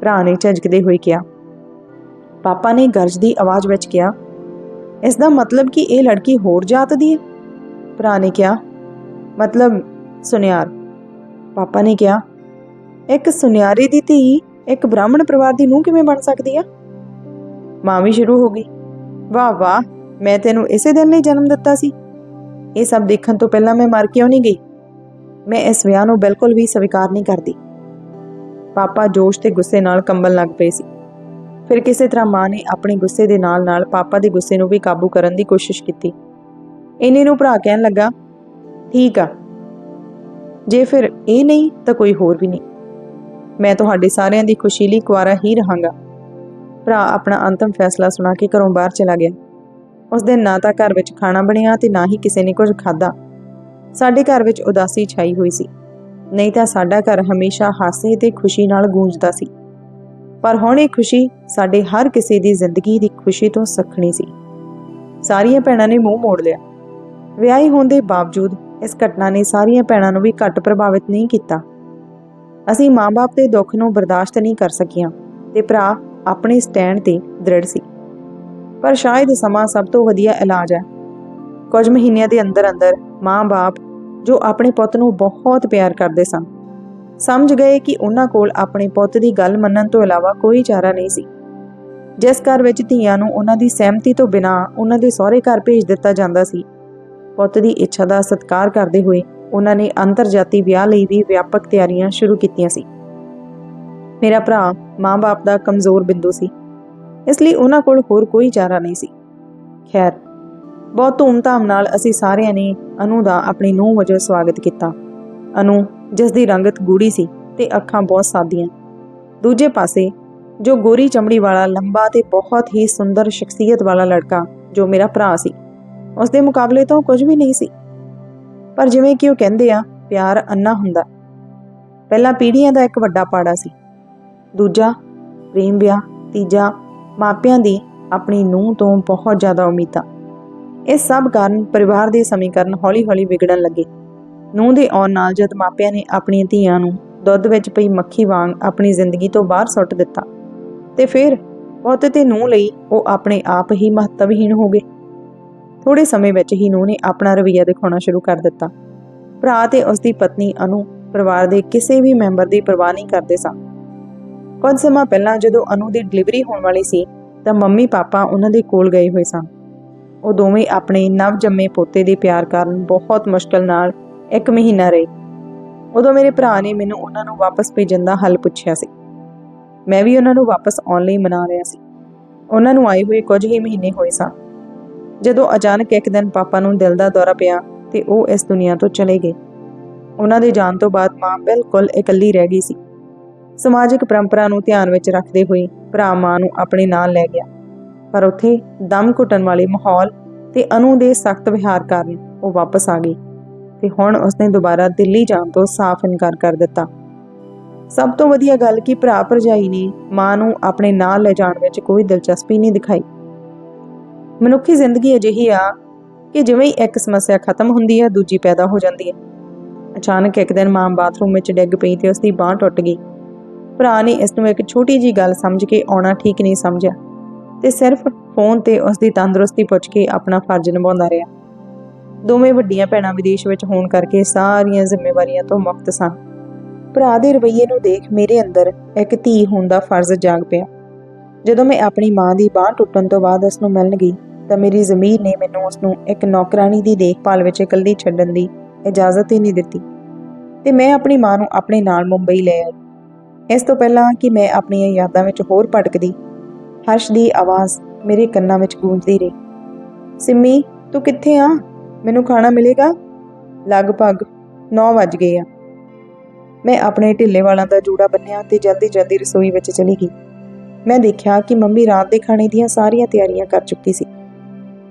S1: ਭਰਾ ਨੇ ਝਿਜਕਦੇ ਹੋਏ ਕਿਹਾ। ਪਾਪਾ ਨੇ ਗਰਜ ਦੀ ਆਵਾਜ਼ ਵਿੱਚ ਕਿਹਾ ਇਸ ਦਾ ਮਤਲਬ ਕਿ ਇਹ ਲੜਕੀ ਹੋਰ ਜਾਤ ਦੀ ਹੈ? ਭਰਾ ਨੇ ਕਿਹਾ, ਮਤਲਬ ਸੁਨਿਆਰ। ਪਾਪਾ ਨੇ ਕਿਹਾ, ਇੱਕ ਸੁਨਿਆਰੇ ਦੀ ਧੀ ਇੱਕ ਬ੍ਰਾਹਮਣ ਪਰਿਵਾਰ ਦੀ ਨੂੰਹ ਕਿਵੇਂ ਬਣ ਸਕਦੀ ਆ? ਮਾਂ ਵੀ ਸ਼ੁਰੂ ਹੋ ਗਈ। ਵਾਹ ਵਾਹ, ਮੈਂ ਤੈਨੂੰ ਇਸੇ ਦਿਨ ਲਈ ਜਨਮ ਦਿੱਤਾ ਸੀ। ਇਹ ਸਭ ਦੇਖਣ ਤੋਂ ਪਹਿਲਾਂ ਮੈਂ ਮਰ ਕਿਉਂ ਨਹੀਂ ਗਈ? ਮੈਂ ਇਸ ਵਿਆਹ ਨੂੰ ਬਿਲਕੁਲ ਵੀ ਸਵੀਕਾਰ ਨਹੀਂ ਕਰਦੀ। ਪਾਪਾ ਜੋਸ਼ ਤੇ ਗੁੱਸੇ ਨਾਲ ਕੰਬਲ ਲੱਗ ਪਏ ਸੀ। ਫਿਰ ਕਿਸੇ ਤਰ੍ਹਾਂ ਮਾਂ ਨੇ ਆਪਣੇ ਗੁੱਸੇ ਦੇ ਨਾਲ-ਨਾਲ ਪਾਪਾ ਦੇ ਗੁੱਸੇ ਨੂੰ ਵੀ ਕਾਬੂ ਕਰਨ ਦੀ ਕੋਸ਼ਿਸ਼ ਕੀਤੀ। ਇੰਨੇ ਨੂੰ ਭਰਾ ਕਹਿਣ ਲੱਗਾ, ਠੀਕ ਆ। ਜੇ ਫਿਰ ਇਹ ਨਹੀਂ ਤਾਂ ਕੋਈ ਹੋਰ ਵੀ ਨਹੀਂ। ਮੈਂ ਤੁਹਾਡੇ ਸਾਰਿਆਂ ਦੀ ਖੁਸ਼ੀ ਲਈ ਕੁਆਰਾ ਹੀ ਰਹਾਂਗਾ। ਭਰਾ ਆਪਣਾ ਅੰਤਮ ਫੈਸਲਾ ਸੁਣਾ ਕੇ ਘਰੋਂ ਬਾਹਰ ਚਲਾ ਗਿਆ। ਉਸ ਦਿਨ ਨਾ ਤਾਂ ਘਰ ਵਿੱਚ ਖਾਣਾ ਬਣਿਆ ਤੇ ਨਾ ਹੀ ਕਿਸੇ ਨੇ ਕੁਝ ਖਾਧਾ। ਸਾਡੇ ਘਰ ਵਿੱਚ ਉਦਾਸੀ ਛਾਈ ਹੋਈ ਸੀ। ਨਹੀਂ ਤਾਂ ਸਾਡਾ ਘਰ ਹਮੇਸ਼ਾ ਹਾਸੇ ਤੇ ਖੁਸ਼ੀ ਨਾਲ ਗੂੰਜਦਾ ਸੀ। ਪਰ ਹੁਣ ਇਹ ਖੁਸ਼ੀ ਸਾਡੇ ਹਰ ਕਿਸੇ ਦੀ ਜ਼ਿੰਦਗੀ ਦੀ ਖੁਸ਼ੀ ਤੋਂ ਸਖਣੀ ਸੀ। ਸਾਰੀਆਂ ਭੈਣਾਂ ਨੇ ਮੂੰਹ ਮੋੜ ਲਿਆ। ਵਿਆਹੀ ਹੋਣ ਦੇ ਬਾਵਜੂਦ ਇਸ ਘਟਨਾ ਨੇ ਸਾਰੀਆਂ ਭੈਣਾਂ ਨੂੰ ਵੀ ਘੱਟ ਪ੍ਰਭਾਵਿਤ ਨਹੀਂ ਕੀਤਾ। ਅਸੀਂ ਮਾਂ-ਬਾਪ ਦੇ ਦੁੱਖ ਨੂੰ ਬਰਦਾਸ਼ਤ ਨਹੀਂ ਕਰ ਸਕੀਆਂ ਤੇ ਭਰਾ ਆਪਣੇ ਸਟੈਂਡ ਤੇ ਦ੍ਰਿੜ ਸੀ। ਪਰ ਸ਼ਾਇਦ ਸਮਾਂ ਸਭ ਤੋਂ ਵਧੀਆ ਇਲਾਜ ਹੈ। ਕੁਝ ਮਹੀਨਿਆਂ ਦੇ ਅੰਦਰ ਅੰਦਰ ਮਾਂ-ਬਾਪ ਜੋ ਆਪਣੇ ਪੁੱਤ ਨੂੰ ਬਹੁਤ ਪਿਆਰ ਕਰਦੇ ਸਨ, ਸਮਝ ਗਏ ਕਿ ਉਹਨਾਂ ਕੋਲ ਆਪਣੇ ਪੁੱਤ ਦੀ ਗੱਲ ਮੰਨਣ ਤੋਂ ਇਲਾਵਾ ਕੋਈ ਚਾਰਾ ਨਹੀਂ ਸੀ। ਜਿਸ ਘਰ ਵਿੱਚ ਧੀਆਂ ਨੂੰ ਉਹਨਾਂ ਦੀ ਸਹਿਮਤੀ ਤੋਂ ਬਿਨਾਂ ਉਹਨਾਂ ਦੇ ਸਹੁਰੇ ਘਰ ਭੇਜ ਦਿੱਤਾ ਜਾਂਦਾ ਸੀ, ਪੁੱਤ ਦੀ ਇੱਛਾ ਦਾ ਸਤਿਕਾਰ ਕਰਦੇ ਹੋਏ ਉਹਨਾਂ ਨੇ ਅੰਤਰਜਾਤੀ ਵਿਆਹ ਲਈ ਵੀ ਵਿਆਪਕ ਤਿਆਰੀਆਂ ਸ਼ੁਰੂ ਕੀਤੀਆਂ ਸੀ। ਮੇਰਾ ਭਰਾ ਮਾਂ-ਬਾਪ ਦਾ ਕਮਜ਼ੋਰ ਬਿੰਦੂ ਸੀ। ਇਸ ਲਈ ਉਹਨਾਂ ਕੋਲ ਹੋਰ ਕੋਈ ਚਾਰਾ ਨਹੀਂ ਸੀ। ਖੈਰ, ਬਹੁਤ ਧੂਮ ਧਾਮ ਨਾਲ ਅਸੀਂ ਸਾਰਿਆਂ ਨੇ ਅਨੂ ਦਾ ਆਪਣੀ ਨੂੰਹ ਵਜੋਂ ਸਵਾਗਤ ਕੀਤਾ। ਅਨੂ, ਜਿਸ ਦੀ ਰੰਗਤ ਗੂੜੀ ਸੀ ਤੇ ਅੱਖਾਂ ਬਹੁਤ ਸਾਦੀਆਂ। ਦੂਜੇ ਪਾਸੇ, ਜੋ ਗੋਰੀ ਚਮੜੀ ਵਾਲਾ, ਲੰਬਾ ਤੇ ਬਹੁਤ ਹੀ ਸੁੰਦਰ ਸ਼ਖਸੀਅਤ ਵਾਲਾ ਲੜਕਾ, ਜੋ ਮੇਰਾ ਭਰਾ ਸੀ, ਉਸ ਦੇ ਮੁਕਾਬਲੇ ਤੋਂ ਕੁਝ ਵੀ ਨਹੀਂ ਸੀ। ਪਰ ਜਿਵੇਂ ਕਿ ਉਹ ਕਹਿੰਦੇ ਆ, ਪਿਆਰ ਅੰਨਾ ਹੁੰਦਾ। ਪਹਿਲਾਂ ਪੀੜ੍ਹੀਆਂ ਦਾ ਇੱਕ ਵੱਡਾ ਪਾੜਾ ਸੀ। ਦੂਜਾ, ਪ੍ਰੇਮ ਵਿਆਹ। ਤੀਜਾ, ਮਾਪਿਆਂ ਦੀ ਆਪਣੀ ਨੂੰਹ ਤੋਂ ਬਹੁਤ ਜ਼ਿਆਦਾ ਉਮੀਦਾਂ। ਇਹ ਸਭ ਕਾਰਨ ਪਰਿਵਾਰ ਦੇ ਸਮੀਕਰਨ ਹੌਲੀ-ਹੌਲੀ ਵਿਗੜਨ ਲੱਗੇ। ਨੂੰਹ ਦੇ ਆਉਣ ਨਾਲ ਜਦ ਮਾਪਿਆਂ ਨੇ ਆਪਣੀਆਂ ਧੀਆਂ ਨੂੰ ਦੁੱਧ ਵਿੱਚ ਪਈ ਮੱਖੀ ਵਾਂਗ ਆਪਣੀ ਜ਼ਿੰਦਗੀ ਤੋਂ ਬਾਹਰ ਸੁੱਟ ਦਿੱਤਾ, ਤੇ ਫਿਰ ਬਹੁਤੇ ਤੇ ਨੂੰਹ ਲਈ ਉਹ ਆਪਣੇ ਆਪ ਹੀ ਮਹੱਤਵਹੀਣ ਹੋ ਗਏ। ਥੋੜੇ ਸਮੇਂ ਵਿੱਚ ਹੀ ਨੂੰਹ ਨੇ ਆਪਣਾ ਰਵੱਈਆ ਦਿਖਾਉਣਾ ਸ਼ੁਰੂ ਕਰ ਦਿੱਤਾ। ਭਰਾ ਤੇ ਉਸ ਦੀ ਪਤਨੀ ਅਨੂ ਪਰਿਵਾਰ ਦੇ ਕਿਸੇ ਵੀ ਮੈਂਬਰ ਦੀ ਪਰਵਾਹ ਨਹੀਂ ਕਰਦੇ ਸਨ। ਕੁਝ ਸਮਾਂ ਪਹਿਲਾਂ ਜਦੋਂ ਅਨੂ ਦੀ ਡਿਲੀਵਰੀ ਹੋਣ ਵਾਲੀ ਸੀ, ਤਾਂ ਮੰਮੀ ਪਾਪਾ ਉਹਨਾਂ ਦੇ ਕੋਲ ਗਏ ਹੋਏ ਸਨ ਉਹ ਦੋਵੇਂ ਆਪਣੇ ਨਵ ਜੰਮੇ ਪੋਤੇ ਦੇ ਪਿਆਰ ਕਾਰਨ ਬਹੁਤ ਮੁਸ਼ਕਲ ਨਾਲ ਇੱਕ ਮਹੀਨਾ ਰਹੇ। ਉਦੋਂ ਮੇਰੇ ਭਰਾ ਨੇ ਮੈਨੂੰ ਉਹਨਾਂ ਨੂੰ ਵਾਪਸ ਭੇਜਣ ਦਾ ਹੱਲ ਪੁੱਛਿਆ ਸੀ। ਮੈਂ ਵੀ ਉਹਨਾਂ ਨੂੰ ਵਾਪਸ ਆਉਣ ਲਈ ਮਨਾ ਰਿਹਾ ਸੀ। ਉਹਨਾਂ ਨੂੰ ਆਏ ਹੋਏ ਕੁਝ ਹੀ ਮਹੀਨੇ ਹੋਏ ਸਨ ਜਦੋਂ ਅਚਾਨਕ ਇੱਕ ਦਿਨ ਪਾਪਾ ਨੂੰ ਦਿਲ ਦਾ ਦੌਰਾ ਪਿਆ, ਤੇ ਉਹ ਇਸ ਦੁਨੀਆ ਤੋਂ ਚਲੇ ਗਏ। ਉਹਨਾਂ ਦੇ ਜਾਣ ਤੋਂ ਬਾਅਦ ਮਾਂ ਬਿਲਕੁਲ ਇਕੱਲੀ ਰਹਿ ਗਈ ਸੀ। ਸਮਾਜਿਕ ਪਰੰਪਰਾ ਨੂੰ ਧਿਆਨ ਵਿੱਚ ਰੱਖਦੇ ਹੋਏ ਭਰਾ ਮਾਂ ਨੂੰ ਆਪਣੇ ਨਾਲ ਲੈ ਗਿਆ। ਪਰ ਉੱਥੇ ਦਮ ਘੁੱਟਣ ਵਾਲੇ ਮਾਹੌਲ ਤੇ ਅਨੂ ਦੇ ਸਖਤ ਵਿਹਾਰ ਕਾਰਨ ਉਹ ਵਾਪਸ ਆ ਗਈ ਤੇ ਹੁਣ ਉਸਨੇ ਦੁਬਾਰਾ ਦਿੱਲੀ ਜਾਣ ਤੋਂ ਸਾਫ਼ ਇਨਕਾਰ ਕਰ ਦਿੱਤਾ। ਸਭ ਤੋਂ ਵਧੀਆ ਗੱਲ ਕਿ ਭਰਾ ਭਰਜਾਈ ਨੇ ਮਾਂ ਨੂੰ ਆਪਣੇ ਨਾਲ ਲੈ ਜਾਣ ਵਿੱਚ ਕੋਈ ਦਿਲਚਸਪੀ ਨਹੀਂ ਦਿਖਾਈ। ਮਨੁੱਖੀ ਜ਼ਿੰਦਗੀ ਅਜਿਹੀ ਆ ਕਿ ਜਿਵੇਂ ਹੀ ਇੱਕ ਸਮੱਸਿਆ ਖਤਮ ਹੁੰਦੀ ਹੈ, ਦੂਜੀ ਪੈਦਾ ਹੋ ਜਾਂਦੀ ਹੈ। ਅਚਾਨਕ ਇੱਕ ਦਿਨ ਮਾਂ ਬਾਥਰੂਮ ਵਿੱਚ ਡਿੱਗ ਪਈ ਤੇ ਉਸਦੀ ਬਾਹ ਟੁੱਟ ਗਈ। ਭਰਾ ਨੇ ਇਸ ਨੂੰ ਇੱਕ ਛੋਟੀ ਜੀ ਗੱਲ ਸਮਝ ਕੇ ਆਉਣਾ ਠੀਕ ਨਹੀਂ ਸਮਝਿਆ ਤੇ ਸਿਰਫ ਫੋਨ ਤੇ ਉਸਦੀ ਤੰਦਰੁਸਤੀ ਪੁੱਛ ਕੇ ਆਪਣਾ ਫਰਜ਼ ਨਿਭਾਉਂਦਾ ਰਿਹਾ। ਦੋਵੇਂ ਵੱਡੀਆਂ ਭੈਣਾਂ ਵਿਦੇਸ਼ ਵਿੱਚ ਹੋਣ ਕਰਕੇ ਸਾਰੀਆਂ ਜ਼ਿੰਮੇਵਾਰੀਆਂ ਤੋਂ ਮੁਕਤ ਸਨ। ਭਰਾ ਦੇ ਰਵੱਈਏ ਨੂੰ ਦੇਖ ਮੇਰੇ ਅੰਦਰ ਇੱਕ ਧੀ ਹੋਣ ਦਾ ਫਰਜ਼ ਜਾਗ ਪਿਆ। ਜਦੋਂ ਮੈਂ ਆਪਣੀ ਮਾਂ ਦੀ ਬਾਹ ਟੁੱਟਣ ਤੋਂ ਬਾਅਦ ਉਸ ਨੂੰ ਮਿਲਣ ਗਈ ਤਾਂ ਮੇਰੀ ਜ਼ਮੀਰ ਨੇ ਮੈਨੂੰ ਉਸ ਨੂੰ ਇੱਕ ਨੌਕਰਾਨੀ ਦੀ ਦੇਖਭਾਲ ਵਿੱਚ ਇਕੱਲੀ ਛੱਡਣ ਦੀ ਇਜਾਜ਼ਤ ਹੀ ਨਹੀਂ ਦਿੱਤੀ ਤੇ ਮੈਂ ਆਪਣੀ ਮਾਂ ਨੂੰ ਆਪਣੇ ਨਾਲ ਮੁੰਬਈ ਲੈ ਆਈ। ਇਸ ਤੋਂ ਪਹਿਲਾਂ ਕਿ ਮੈਂ ਆਪਣੀਆਂ ਯਾਦਾਂ ਵਿੱਚ ਹੋਰ ਭਟਕਦੀ, ਹਰਸ਼ ਦੀ ਆਵਾਜ਼ ਮੇਰੇ ਕੰਨਾਂ ਵਿੱਚ ਗੂੰਜਦੀ ਰਹੀ। ਸਿੰਮੀ, ਤੂੰ ਕਿੱਥੇ ਆ? ਮੈਨੂੰ ਖਾਣਾ ਮਿਲੇਗਾ? ਲਗਭਗ 9 ਵੱਜ ਗਏ ਆ। ਮੈਂ ਆਪਣੇ ਢਿੱਲੇ ਵਾਲਾਂ ਦਾ ਜੂੜਾ ਬੰਨਿਆ ਤੇ ਜਲਦੀ ਜਲਦੀ ਰਸੋਈ ਵਿੱਚ ਚਲੀ ਗਈ। ਮੈਂ ਦੇਖਿਆ ਕਿ ਮੰਮੀ ਰਾਤ ਦੇ ਖਾਣੇ ਦੀਆਂ ਸਾਰੀਆਂ ਤਿਆਰੀਆਂ ਕਰ ਚੁੱਕੀ ਸੀ।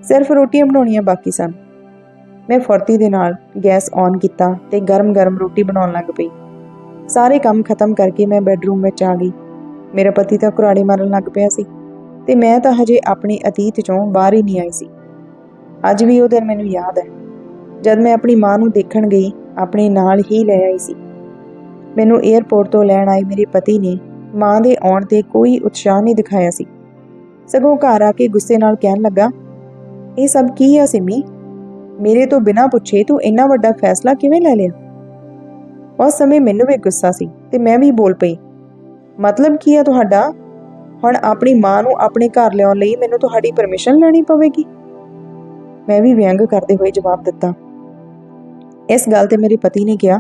S1: ਸਿਰਫ ਰੋਟੀਆਂ ਬਣਾਉਣੀਆਂ ਬਾਕੀ ਸਨ। ਮੈਂ ਫੁਰਤੀ ਦੇ ਨਾਲ ਗੈਸ ਔਨ ਕੀਤਾ ਤੇ ਗਰਮ-ਗਰਮ ਰੋਟੀ ਬਣਾਉਣ ਲੱਗ ਪਈ। ਸਾਰੇ ਕੰਮ ਖਤਮ ਕਰਕੇ ਮੈਂ ਬੈੱਡਰੂਮ ਵਿੱਚ ਆ ਗਈ। ਮੇਰਾ ਪਤੀ ਤਾਂ ਕੁਰਾੜੇ ਮਾਰਨ ਲੱਗ ਪਿਆ ਸੀ ਤੇ ਮੈਂ ਤਾਂ ਹਜੇ ਆਪਣੇ ਅਤੀਤ ਚੋਂ ਬਾਹਰ ਹੀ ਨਹੀਂ ਆਈ ਸੀ। ਅੱਜ ਵੀ ਉਹ ਦਿਨ ਮੈਨੂੰ ਯਾਦ ਹੈ। ਜਦ ਮੈਂ ਆਪਣੀ ਮਾਂ ਨੂੰ ਦੇਖਣ ਗਈ, ਆਪਣੇ ਨਾਲ ਹੀ ਲੈ ਆਈ ਸੀ। ਮੈਨੂੰ 에ਅਰਪੋਰਟ ਤੋਂ ਲੈਣ ਆਏ ਮੇਰੇ ਪਤੀ ਨੇ ਮਾਂ ਦੇ ਆਉਣ ਤੇ ਕੋਈ ਉਤਸ਼ਾਹ ਨਹੀਂ ਦਿਖਾਇਆ ਸੀ। ਸਗੋਂ ਘਰ ਆ ਕੇ ਗੁੱਸੇ ਨਾਲ ਕਹਿਣ ਲੱਗਾ, ਇਹ ਸਭ ਕੀ ਆ ਸਿਮੀ? ਮੇਰੇ ਤੋਂ ਬਿਨਾਂ ਪੁੱਛੇ ਤੂੰ ਇੰਨਾ ਵੱਡਾ ਫੈਸਲਾ ਕਿਵੇਂ ਲੈ ਲਿਆ? ਉਸ ਸਮੇਂ ਮੈਨੂੰ ਵੀ ਗੁੱਸਾ ਸੀ ਤੇ ਮੈਂ ਵੀ ਬੋਲ ਪਈ। ਮਤਲਬ ਕੀ ਆ ਤੁਹਾਡਾ? ਹੁਣ ਆਪਣੀ ਮਾਂ ਨੂੰ ਆਪਣੇ ਘਰ ਲਿਆਉਣ ਲਈ ਮੈਨੂੰ ਤੁਹਾਡੀ ਪਰਮਿਸ਼ਨ ਲੈਣੀ ਪਵੇਗੀ? ਮੈਂ ਵੀ ਵਿਅੰਗ ਕਰਦੇ ਹੋਏ ਜਵਾਬ ਦਿੱਤਾ। ਇਸ ਗੱਲ ਤੇ ਮੇਰੇ ਪਤੀ ਨੇ ਕਿਹਾ,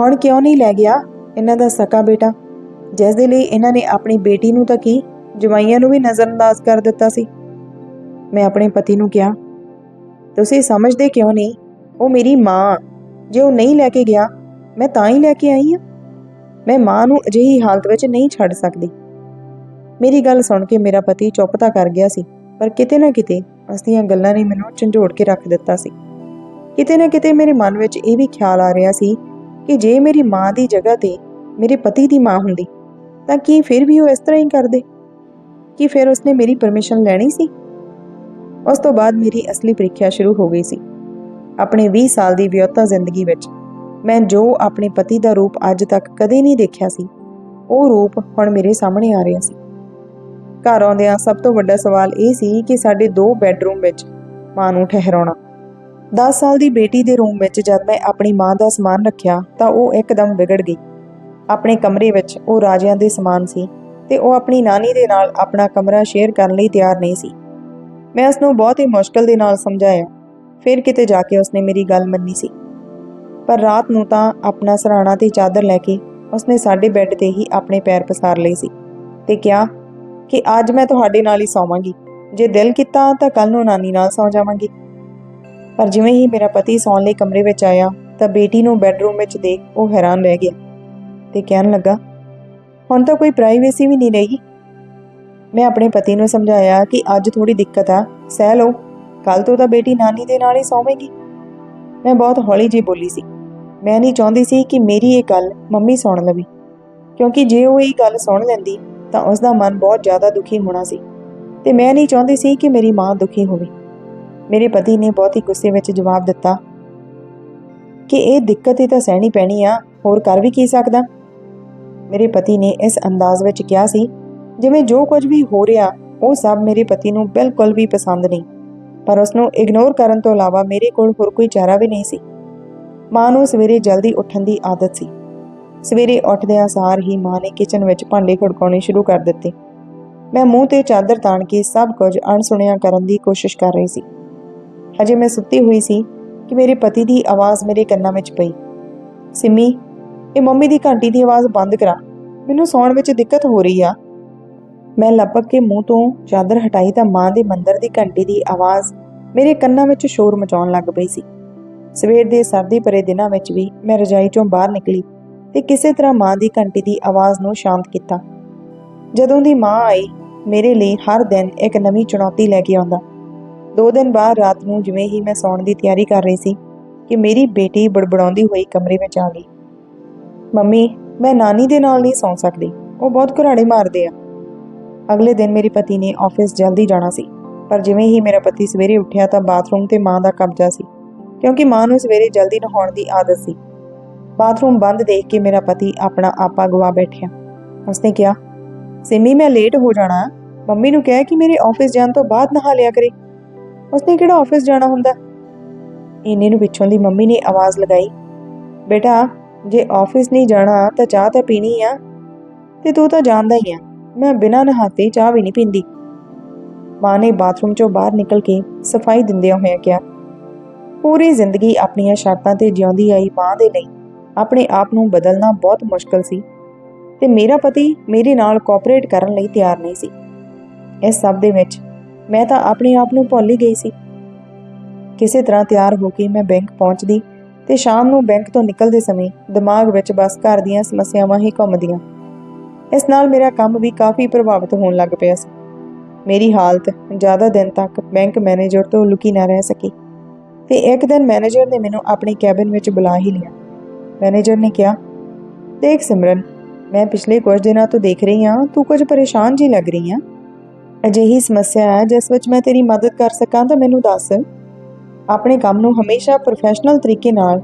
S1: ਹੁਣ ਕਿਉਂ ਨਹੀਂ ਲੈ ਗਿਆ ਇਹਨਾਂ ਦਾ ਸਕਾ ਬੇਟਾ? ਜਿਸ ਦੇ ਲਈ ਇਹਨਾਂ ਨੇ ਆਪਣੀ ਬੇਟੀ ਨੂੰ ਤਾਂ ਕੀ ਜਵਾਈਆਂ ਨੂੰ ਵੀ ਨਜ਼ਰਅੰਦਾਜ਼ ਕਰ ਦਿੱਤਾ ਸੀ? ਮੈਂ ਆਪਣੇ ਪਤੀ ਨੂੰ ਕਿਹਾ, ਤੁਸੀਂ ਸਮਝਦੇ ਕਿਉਂ ਨਹੀਂ? ਉਹ ਮੇਰੀ ਮਾਂ ਜੇ ਉਹ ਨਹੀਂ ਲੈ ਕੇ ਗਿਆ, ਮੈਂ ਤਾਂ ਹੀ ਲੈ ਕੇ ਆਈ ਹਾਂ। ਮੈਂ ਮਾਂ ਨੂੰ ਅਜਿਹੀ ਹਾਲਤ ਵਿੱਚ ਨਹੀਂ ਛੱਡ ਸਕਦੀ। ਮੇਰੀ ਗੱਲ ਸੁਣ ਕੇ ਮੇਰਾ ਪਤੀ ਚੁੱਪ ਤਾਂ ਕਰ ਗਿਆ ਸੀ, ਪਰ ਕਿਤੇ ਨਾ ਕਿਤੇ ਉਸ ਦੀਆਂ ਗੱਲਾਂ ਨੇ ਮੈਨੂੰ ਝੰਜੋੜ ਕੇ ਰੱਖ ਦਿੱਤਾ ਸੀ। ਕਿਤੇ ਨਾ ਕਿਤੇ ਮੇਰੇ ਮਨ ਵਿੱਚ ਇਹ ਵੀ ਖਿਆਲ ਆ ਰਿਹਾ ਸੀ ਕਿ ਜੇ ਮੇਰੀ ਮਾਂ ਦੀ ਜਗ੍ਹਾ ਤੇ ਮੇਰੇ ਪਤੀ ਦੀ ਮਾਂ ਹੁੰਦੀ, ਤਾਂ ਕੀ ਫਿਰ ਵੀ ਉਹ ਇਸ ਤਰ੍ਹਾਂ ਹੀ ਕਰਦੇ? ਕਿ ਫਿਰ ਉਸਨੇ ਮੇਰੀ ਪਰਮਿਸ਼ਨ ਲੈਣੀ ਸੀ? ਉਸ ਤੋਂ ਬਾਅਦ ਮੇਰੀ ਅਸਲੀ ਪ੍ਰੀਖਿਆ ਸ਼ੁਰੂ ਹੋ ਗਈ ਸੀ। ਆਪਣੇ 20 ਸਾਲ ਦੀ ਵਿਆਹਤਾ ਜ਼ਿੰਦਗੀ ਵਿੱਚ। ਮੈਂ ਜੋ ਆਪਣੇ ਪਤੀ ਦਾ ਰੂਪ ਅੱਜ ਤੱਕ ਕਦੇ ਨਹੀਂ ਦੇਖਿਆ ਸੀ, ਉਹ ਰੂਪ ਹੁਣ ਮੇਰੇ ਸਾਹਮਣੇ ਆ ਰਿਹਾ ਸੀ। ਘਰ ਆਉਂਦਿਆਂ ਸਭ ਤੋਂ ਵੱਡਾ ਸਵਾਲ ਇਹ ਸੀ ਕਿ ਸਾਡੇ ਦੋ ਬੈੱਡਰੂਮ ਵਿੱਚ ਮਾਂ ਨੂੰ ਠਹਿਰਾਉਣਾ। 10 ਸਾਲ ਦੀ ਬੇਟੀ ਦੇ ਰੂਮ ਵਿੱਚ ਜਦ ਮੈਂ ਆਪਣੀ ਮਾਂ ਦਾ ਸਮਾਨ ਰੱਖਿਆ ਤਾਂ ਉਹ ਇੱਕਦਮ ਵਿਗੜ ਗਈ। ਆਪਣੇ ਕਮਰੇ ਵਿੱਚ ਉਹ ਰਾਜਿਆਂ ਦੇ ਸਮਾਨ ਸੀ ਤੇ ਉਹ ਆਪਣੀ ਨਾਨੀ ਦੇ ਨਾਲ ਆਪਣਾ ਕਮਰਾ ਸ਼ੇਅਰ ਕਰਨ ਲਈ ਤਿਆਰ ਨਹੀਂ ਸੀ। ਮੈਂ ਉਸ ਨੂੰ ਬਹੁਤ ਹੀ ਮੁਸ਼ਕਲ ਦੇ ਨਾਲ ਸਮਝਾਇਆ ਫਿਰ ਕਿਤੇ ਜਾ ਕੇ ਉਸਨੇ ਮੇਰੀ ਗੱਲ ਮੰਨੀ ਸੀ। ਪਰ ਰਾਤ ਨੂੰ ਤਾਂ ਆਪਣਾ ਸਰਾਣਾ ਤੇ ਚਾਦਰ ਲੈ ਕੇ ਉਸਨੇ ਸਾਡੇ ਬੈੱਡ ਤੇ ਹੀ ਆਪਣੇ ਪੈਰ ਪਸਾਰ ਲਏ ਸੀ ਤੇ ਕਿਹਾ ਕਿ ਅੱਜ ਮੈਂ ਤੁਹਾਡੇ ਨਾਲ ਹੀ ਸੌਵਾਂਗੀ। ਜੇ ਦਿਲ ਕੀਤਾ ਤਾਂ ਕੱਲ ਨੂੰ ਨਾਨੀ ਨਾਲ ਸੌ ਜਾਵਾਂਗੀ। ਪਰ ਜਿਵੇਂ ਹੀ ਮੇਰਾ ਪਤੀ ਸੌਣ ਲਈ ਕਮਰੇ ਵਿੱਚ ਆਇਆ ਤਾਂ ਬੇਟੀ ਨੂੰ ਬੈੱਡਰੂਮ ਵਿੱਚ ਦੇਖ ਉਹ ਹੈਰਾਨ ਰਹਿ ਗਿਆ ਤੇ ਕਹਿਣ ਲੱਗਾ, ਹੁਣ ਤਾਂ ਕੋਈ ਪ੍ਰਾਈਵੇਸੀ ਵੀ ਨਹੀਂ ਰਹੀ? ਮੈਂ ਆਪਣੇ ਪਤੀ ਨੂੰ ਸਮਝਾਇਆ ਕਿ ਅੱਜ ਥੋੜੀ ਦਿੱਕਤ ਆ, ਸਹਿ ਲਓ। ਕੱਲ ਤੋਂ ਤਾਂ ਬੇਟੀ ਨਾਨੀ ਦੇ ਨਾਲ ਹੀ ਸੌਵੇਗੀ। ਮੈਂ ਬਹੁਤ ਹੌਲੀ ਜਿਹੀ ਬੋਲੀ ਸੀ। ਮੈਂ ਨਹੀਂ ਚਾਹੁੰਦੀ ਸੀ ਕਿ ਮੇਰੀ ਇਹ ਗੱਲ ਮੰਮੀ ਸੁਣ ਲਵੇ। ਕਿਉਂਕਿ ਜੇ ਉਹ ਇਹ ਗੱਲ ਸੁਣ ਲੈਂਦੀ, ਤਾਂ ਉਸ ਦਾ ਮਨ ਬਹੁਤ ਜ਼ਿਆਦਾ ਦੁਖੀ ਹੋਣਾ ਸੀ। ਤੇ ਮੈਂ ਨਹੀਂ ਚਾਹੁੰਦੀ ਸੀ ਕਿ ਮੇਰੀ ਮਾਂ ਦੁਖੀ ਹੋਵੇ। ਮੇਰੇ ਪਤੀ ਨੇ ਬਹੁਤ ਹੀ ਗੁੱਸੇ ਵਿੱਚ ਜਵਾਬ ਦਿੱਤਾ, ਕਿ ਇਹ ਦਿੱਕਤ ਹੀ ਤਾਂ ਸਹਿਣੀ ਪੈਣੀ ਆ, ਹੋਰ ਕਰ ਵੀ ਕੀ ਸਕਦਾ? ਮੇਰੇ ਪਤੀ ਨੇ ਇਸ ਅੰਦਾਜ਼ ਵਿੱਚ ਕਿਹਾ ਸੀ, ਜਿਵੇਂ ਜੋ ਕੁਝ ਵੀ ਹੋ ਰਿਹਾ, ਉਹ ਸਭ ਮੇਰੇ ਪਤੀ ਨੂੰ ਬਿਲਕੁਲ ਵੀ ਪਸੰਦ ਨਹੀਂ। ਪਰ ਉਸ ਨੂੰ ਇਗਨੋਰ ਕਰਨ ਤੋਂ ਇਲਾਵਾ ਮੇਰੇ ਕੋਲ ਹੋਰ ਕੋਈ ਚਾਰਾ ਵੀ ਨਹੀਂ ਸੀ। ਮਾਂ ਨੂੰ ਸਵੇਰੇ ਜਲਦੀ ਉੱਠਣ ਦੀ ਆਦਤ ਸੀ। ਸਵੇਰੇ ਉੱਠਦਿਆਂ ਸਾਰ ਹੀ ਮਾਂ ਨੇ ਕਿਚਨ ਵਿੱਚ ਭਾਂਡੇ ਖੜਕਾਉਣੇ ਸ਼ੁਰੂ ਕਰ ਦਿੱਤੇ। ਮੈਂ ਮੂੰਹ ਤੇ ਚਾਦਰ ਤਾਣ ਕੇ ਸਭ ਕੁਝ ਅਣਸੁਣਿਆ ਕਰਨ ਦੀ ਕੋਸ਼ਿਸ਼ ਕਰ ਰਹੀ ਸੀ। ਹਜੇ ਮੈਂ ਸੁੱਤੀ ਹੋਈ ਸੀ ਕਿ ਮੇਰੇ ਪਤੀ ਦੀ ਆਵਾਜ਼ ਮੇਰੇ ਕੰਨਾਂ ਵਿੱਚ ਪਈ। ਸਿਮੀ, ਇਹ ਮੰਮੀ ਦੀ ਘੰਟੀ ਦੀ ਆਵਾਜ਼ ਬੰਦ ਕਰਾ। ਮੈਨੂੰ ਸੌਣ ਵਿੱਚ ਦਿੱਕਤ ਹੋ ਰਹੀ ਆ। ਮੈਂ ਲਪਕ ਕੇ ਮੂੰਹ ਤੋਂ ਚਾਦਰ ਹਟਾਈ ਤਾਂ ਮਾਂ ਦੇ ਮੰਦਰ ਦੀ ਘੰਟੀ ਦੀ ਆਵਾਜ਼ ਮੇਰੇ ਕੰਨਾਂ ਵਿੱਚ ਸ਼ੋਰ ਮਚਾਉਣ ਲੱਗ ਪਈ ਸੀ। ਸਵੇਰ ਦੇ ਸਰਦੀ ਭਰੇ ਦਿਨਾਂ ਵਿੱਚ ਵੀ ਮੈਂ ਰਜਾਈ ਚੋਂ ਬਾਹਰ ਨਿਕਲੀ ਤੇ ਕਿਸੇ ਤਰ੍ਹਾਂ ਮਾਂ ਦੀ ਘੰਟੀ ਦੀ ਆਵਾਜ਼ ਨੂੰ ਸ਼ਾਂਤ ਕੀਤਾ। ਜਦੋਂ ਦੀ ਮਾਂ ਆਈ, ਮੇਰੇ ਲਈ ਹਰ ਦਿਨ ਇੱਕ ਨਵੀਂ ਚੁਣੌਤੀ ਲੈ ਕੇ ਆਉਂਦਾ। ਦੋ ਦਿਨ ਬਾਅਦ ਰਾਤ ਨੂੰ ਜਿਵੇਂ ਹੀ ਮੈਂ ਸੌਣ ਦੀ ਤਿਆਰੀ ਕਰ ਰਹੀ ਸੀ ਕਿ ਮੇਰੀ ਬੇਟੀ ਬੜਬੜਾਉਂਦੀ ਹੋਈ ਕਮਰੇ ਵਿੱਚ ਆ ਗਈ। ਮੰਮੀ, ਮੈਂ ਨਾਨੀ ਦੇ ਨਾਲ ਨਹੀਂ ਸੌਂ ਸਕਦੀ। ਉਹ ਬਹੁਤ ਘੁਰਾੜੇ ਮਾਰਦੇ ਆ। ਅਗਲੇ ਦਿਨ ਮੇਰੇ ਪਤੀ ਨੇ ਆਫਿਸ ਜਲਦੀ ਜਾਣਾ ਸੀ, ਪਰ ਜਿਵੇਂ ਹੀ ਮੇਰਾ ਪਤੀ ਸਵੇਰੇ ਉੱਠਿਆ ਤਾਂ ਬਾਥਰੂਮ ਤੇ ਮਾਂ ਦਾ ਕਬਜ਼ਾ ਸੀ, ਕਿਉਂਕਿ ਮਾਂ ਨੂੰ ਸਵੇਰੇ ਜਲਦੀ ਨਹਾਉਣ ਦੀ ਆਦਤ ਸੀ। ਬਾਥਰੂਮ ਬੰਦ ਦੇਖ ਕੇ ਮੇਰਾ ਪਤੀ ਆਪਣਾ ਆਪਾ ਗਵਾ ਬੈਠਿਆ। ਉਸਨੇ ਕਿਹਾ, ਸਿਮੀ, ਮੈਂ ਲੇਟ ਹੋ ਜਾਣਾ। ਮੰਮੀ ਨੂੰ ਕਿਹਾ ਕਿ ਮੇਰੇ ਆਫਿਸ ਜਾਣ ਤੋਂ ਬਾਅਦ ਨਹਾ ਲਿਆ ਕਰੇ। ਉਸਨੇ ਕਿਹੜਾ ਆਫਿਸ ਜਾਣਾ ਹੁੰਦਾ? ਇੰਨੇ ਨੂੰ ਪਿੱਛੋਂ ਦੀ ਮੰਮੀ ਨੇ ਆਵਾਜ਼ ਲਗਾਈ, ਬੇਟਾ, ਜੇ ਆਫਿਸ ਨਹੀਂ ਜਾਣਾ ਤਾਂ ਚਾਹ ਤਾਂ ਪੀਣੀ ਆ ਤੇ ਤੂੰ ਤਾਂ ਜਾਣਦਾ ਹੀ ਆ। ਮੈਂ ਬਿਨਾਂ ਨਹਾਤੇ ਚਾਹ ਵੀ ਨਹੀਂ ਪੀਂਦੀ। ਮਾਂ ਨੇ ਬਾਥਰੂਮ ਚੋਂ ਬਾਹਰ ਨਿਕਲ ਕੇ ਸਫ਼ਾਈ ਦਿੰਦਿਆਂ ਹੋਇਆਂ ਕਿਹਾ, ਪੂਰੀ ਜ਼ਿੰਦਗੀ ਆਪਣੀਆਂ ਸ਼ਰਤਾਂ ਤੇ ਜਿਉਂਦੀ ਆਈ ਮਾਂ ਦੇ ਲਈ ਆਪਣੇ ਆਪ ਨੂੰ ਬਦਲਣਾ ਬਹੁਤ ਮੁਸ਼ਕਲ ਸੀ ਤੇ ਮੇਰਾ ਪਤੀ ਮੇਰੇ ਨਾਲ ਕੋਆਪਰੇਟ ਕਰਨ ਲਈ ਤਿਆਰ ਨਹੀਂ ਸੀ। ਇਸ ਸਭ ਦੇ ਵਿੱਚ ਮੈਂ ਤਾਂ ਆਪਣੇ ਆਪ ਨੂੰ ਭੁੱਲ ਹੀ ਗਈ ਸੀ। ਕਿਸੇ ਤਰ੍ਹਾਂ ਤਿਆਰ ਹੋ ਕੇ ਮੈਂ ਬੈਂਕ ਪਹੁੰਚਦੀ ਤੇ ਸ਼ਾਮ ਨੂੰ ਬੈਂਕ ਤੋਂ ਨਿਕਲਦੇ ਸਮੇਂ ਦਿਮਾਗ ਵਿੱਚ ਬਸ ਘਰ ਦੀਆਂ ਸਮੱਸਿਆਵਾਂ ਹੀ ਘੁੰਮਦੀਆਂ। ਇਸ ਨਾਲ ਮੇਰਾ ਕੰਮ ਵੀ ਕਾਫੀ ਪ੍ਰਭਾਵਿਤ ਹੋਣ ਲੱਗ ਪਿਆ ਸੀ। ਮੇਰੀ ਹਾਲਤ ਜ਼ਿਆਦਾ ਦਿਨ ਤੱਕ ਬੈਂਕ ਮੈਨੇਜਰ ਤੋਂ ਲੁਕੀ ਨਾ ਰਹਿ ਸਕੀ ਤੇ ਇੱਕ ਦਿਨ ਮੈਨੇਜਰ ਨੇ ਮੈਨੂੰ ਆਪਣੇ ਕੈਬਿਨ ਵਿੱਚ ਬੁਲਾ ਹੀ ਲਿਆ। ਮੈਨੇਜਰ ਨੇ ਕਿਹਾ, ਦੇਖ ਸਿਮਰਨ, ਮੈਂ ਪਿਛਲੇ ਕੁਝ ਦਿਨਾਂ ਤੋਂ ਦੇਖ ਰਹੀ ਹਾਂ, ਤੂੰ ਕੁਝ ਪਰੇਸ਼ਾਨ ਜੀ ਲੱਗ ਰਹੀ ਹੈ। ਅਜਿਹੀ ਸਮੱਸਿਆ ਹੈ, ਜਿਸ ਵਿੱਚ ਮੈਂ ਤੇਰੀ ਮਦਦ ਕਰ ਸਕਾਂ ਤਾਂ ਮੈਨੂੰ ਦੱਸ। ਆਪਣੇ ਕੰਮ ਨੂੰ ਹਮੇਸ਼ਾ ਪ੍ਰੋਫੈਸ਼ਨਲ ਤਰੀਕੇ ਨਾਲ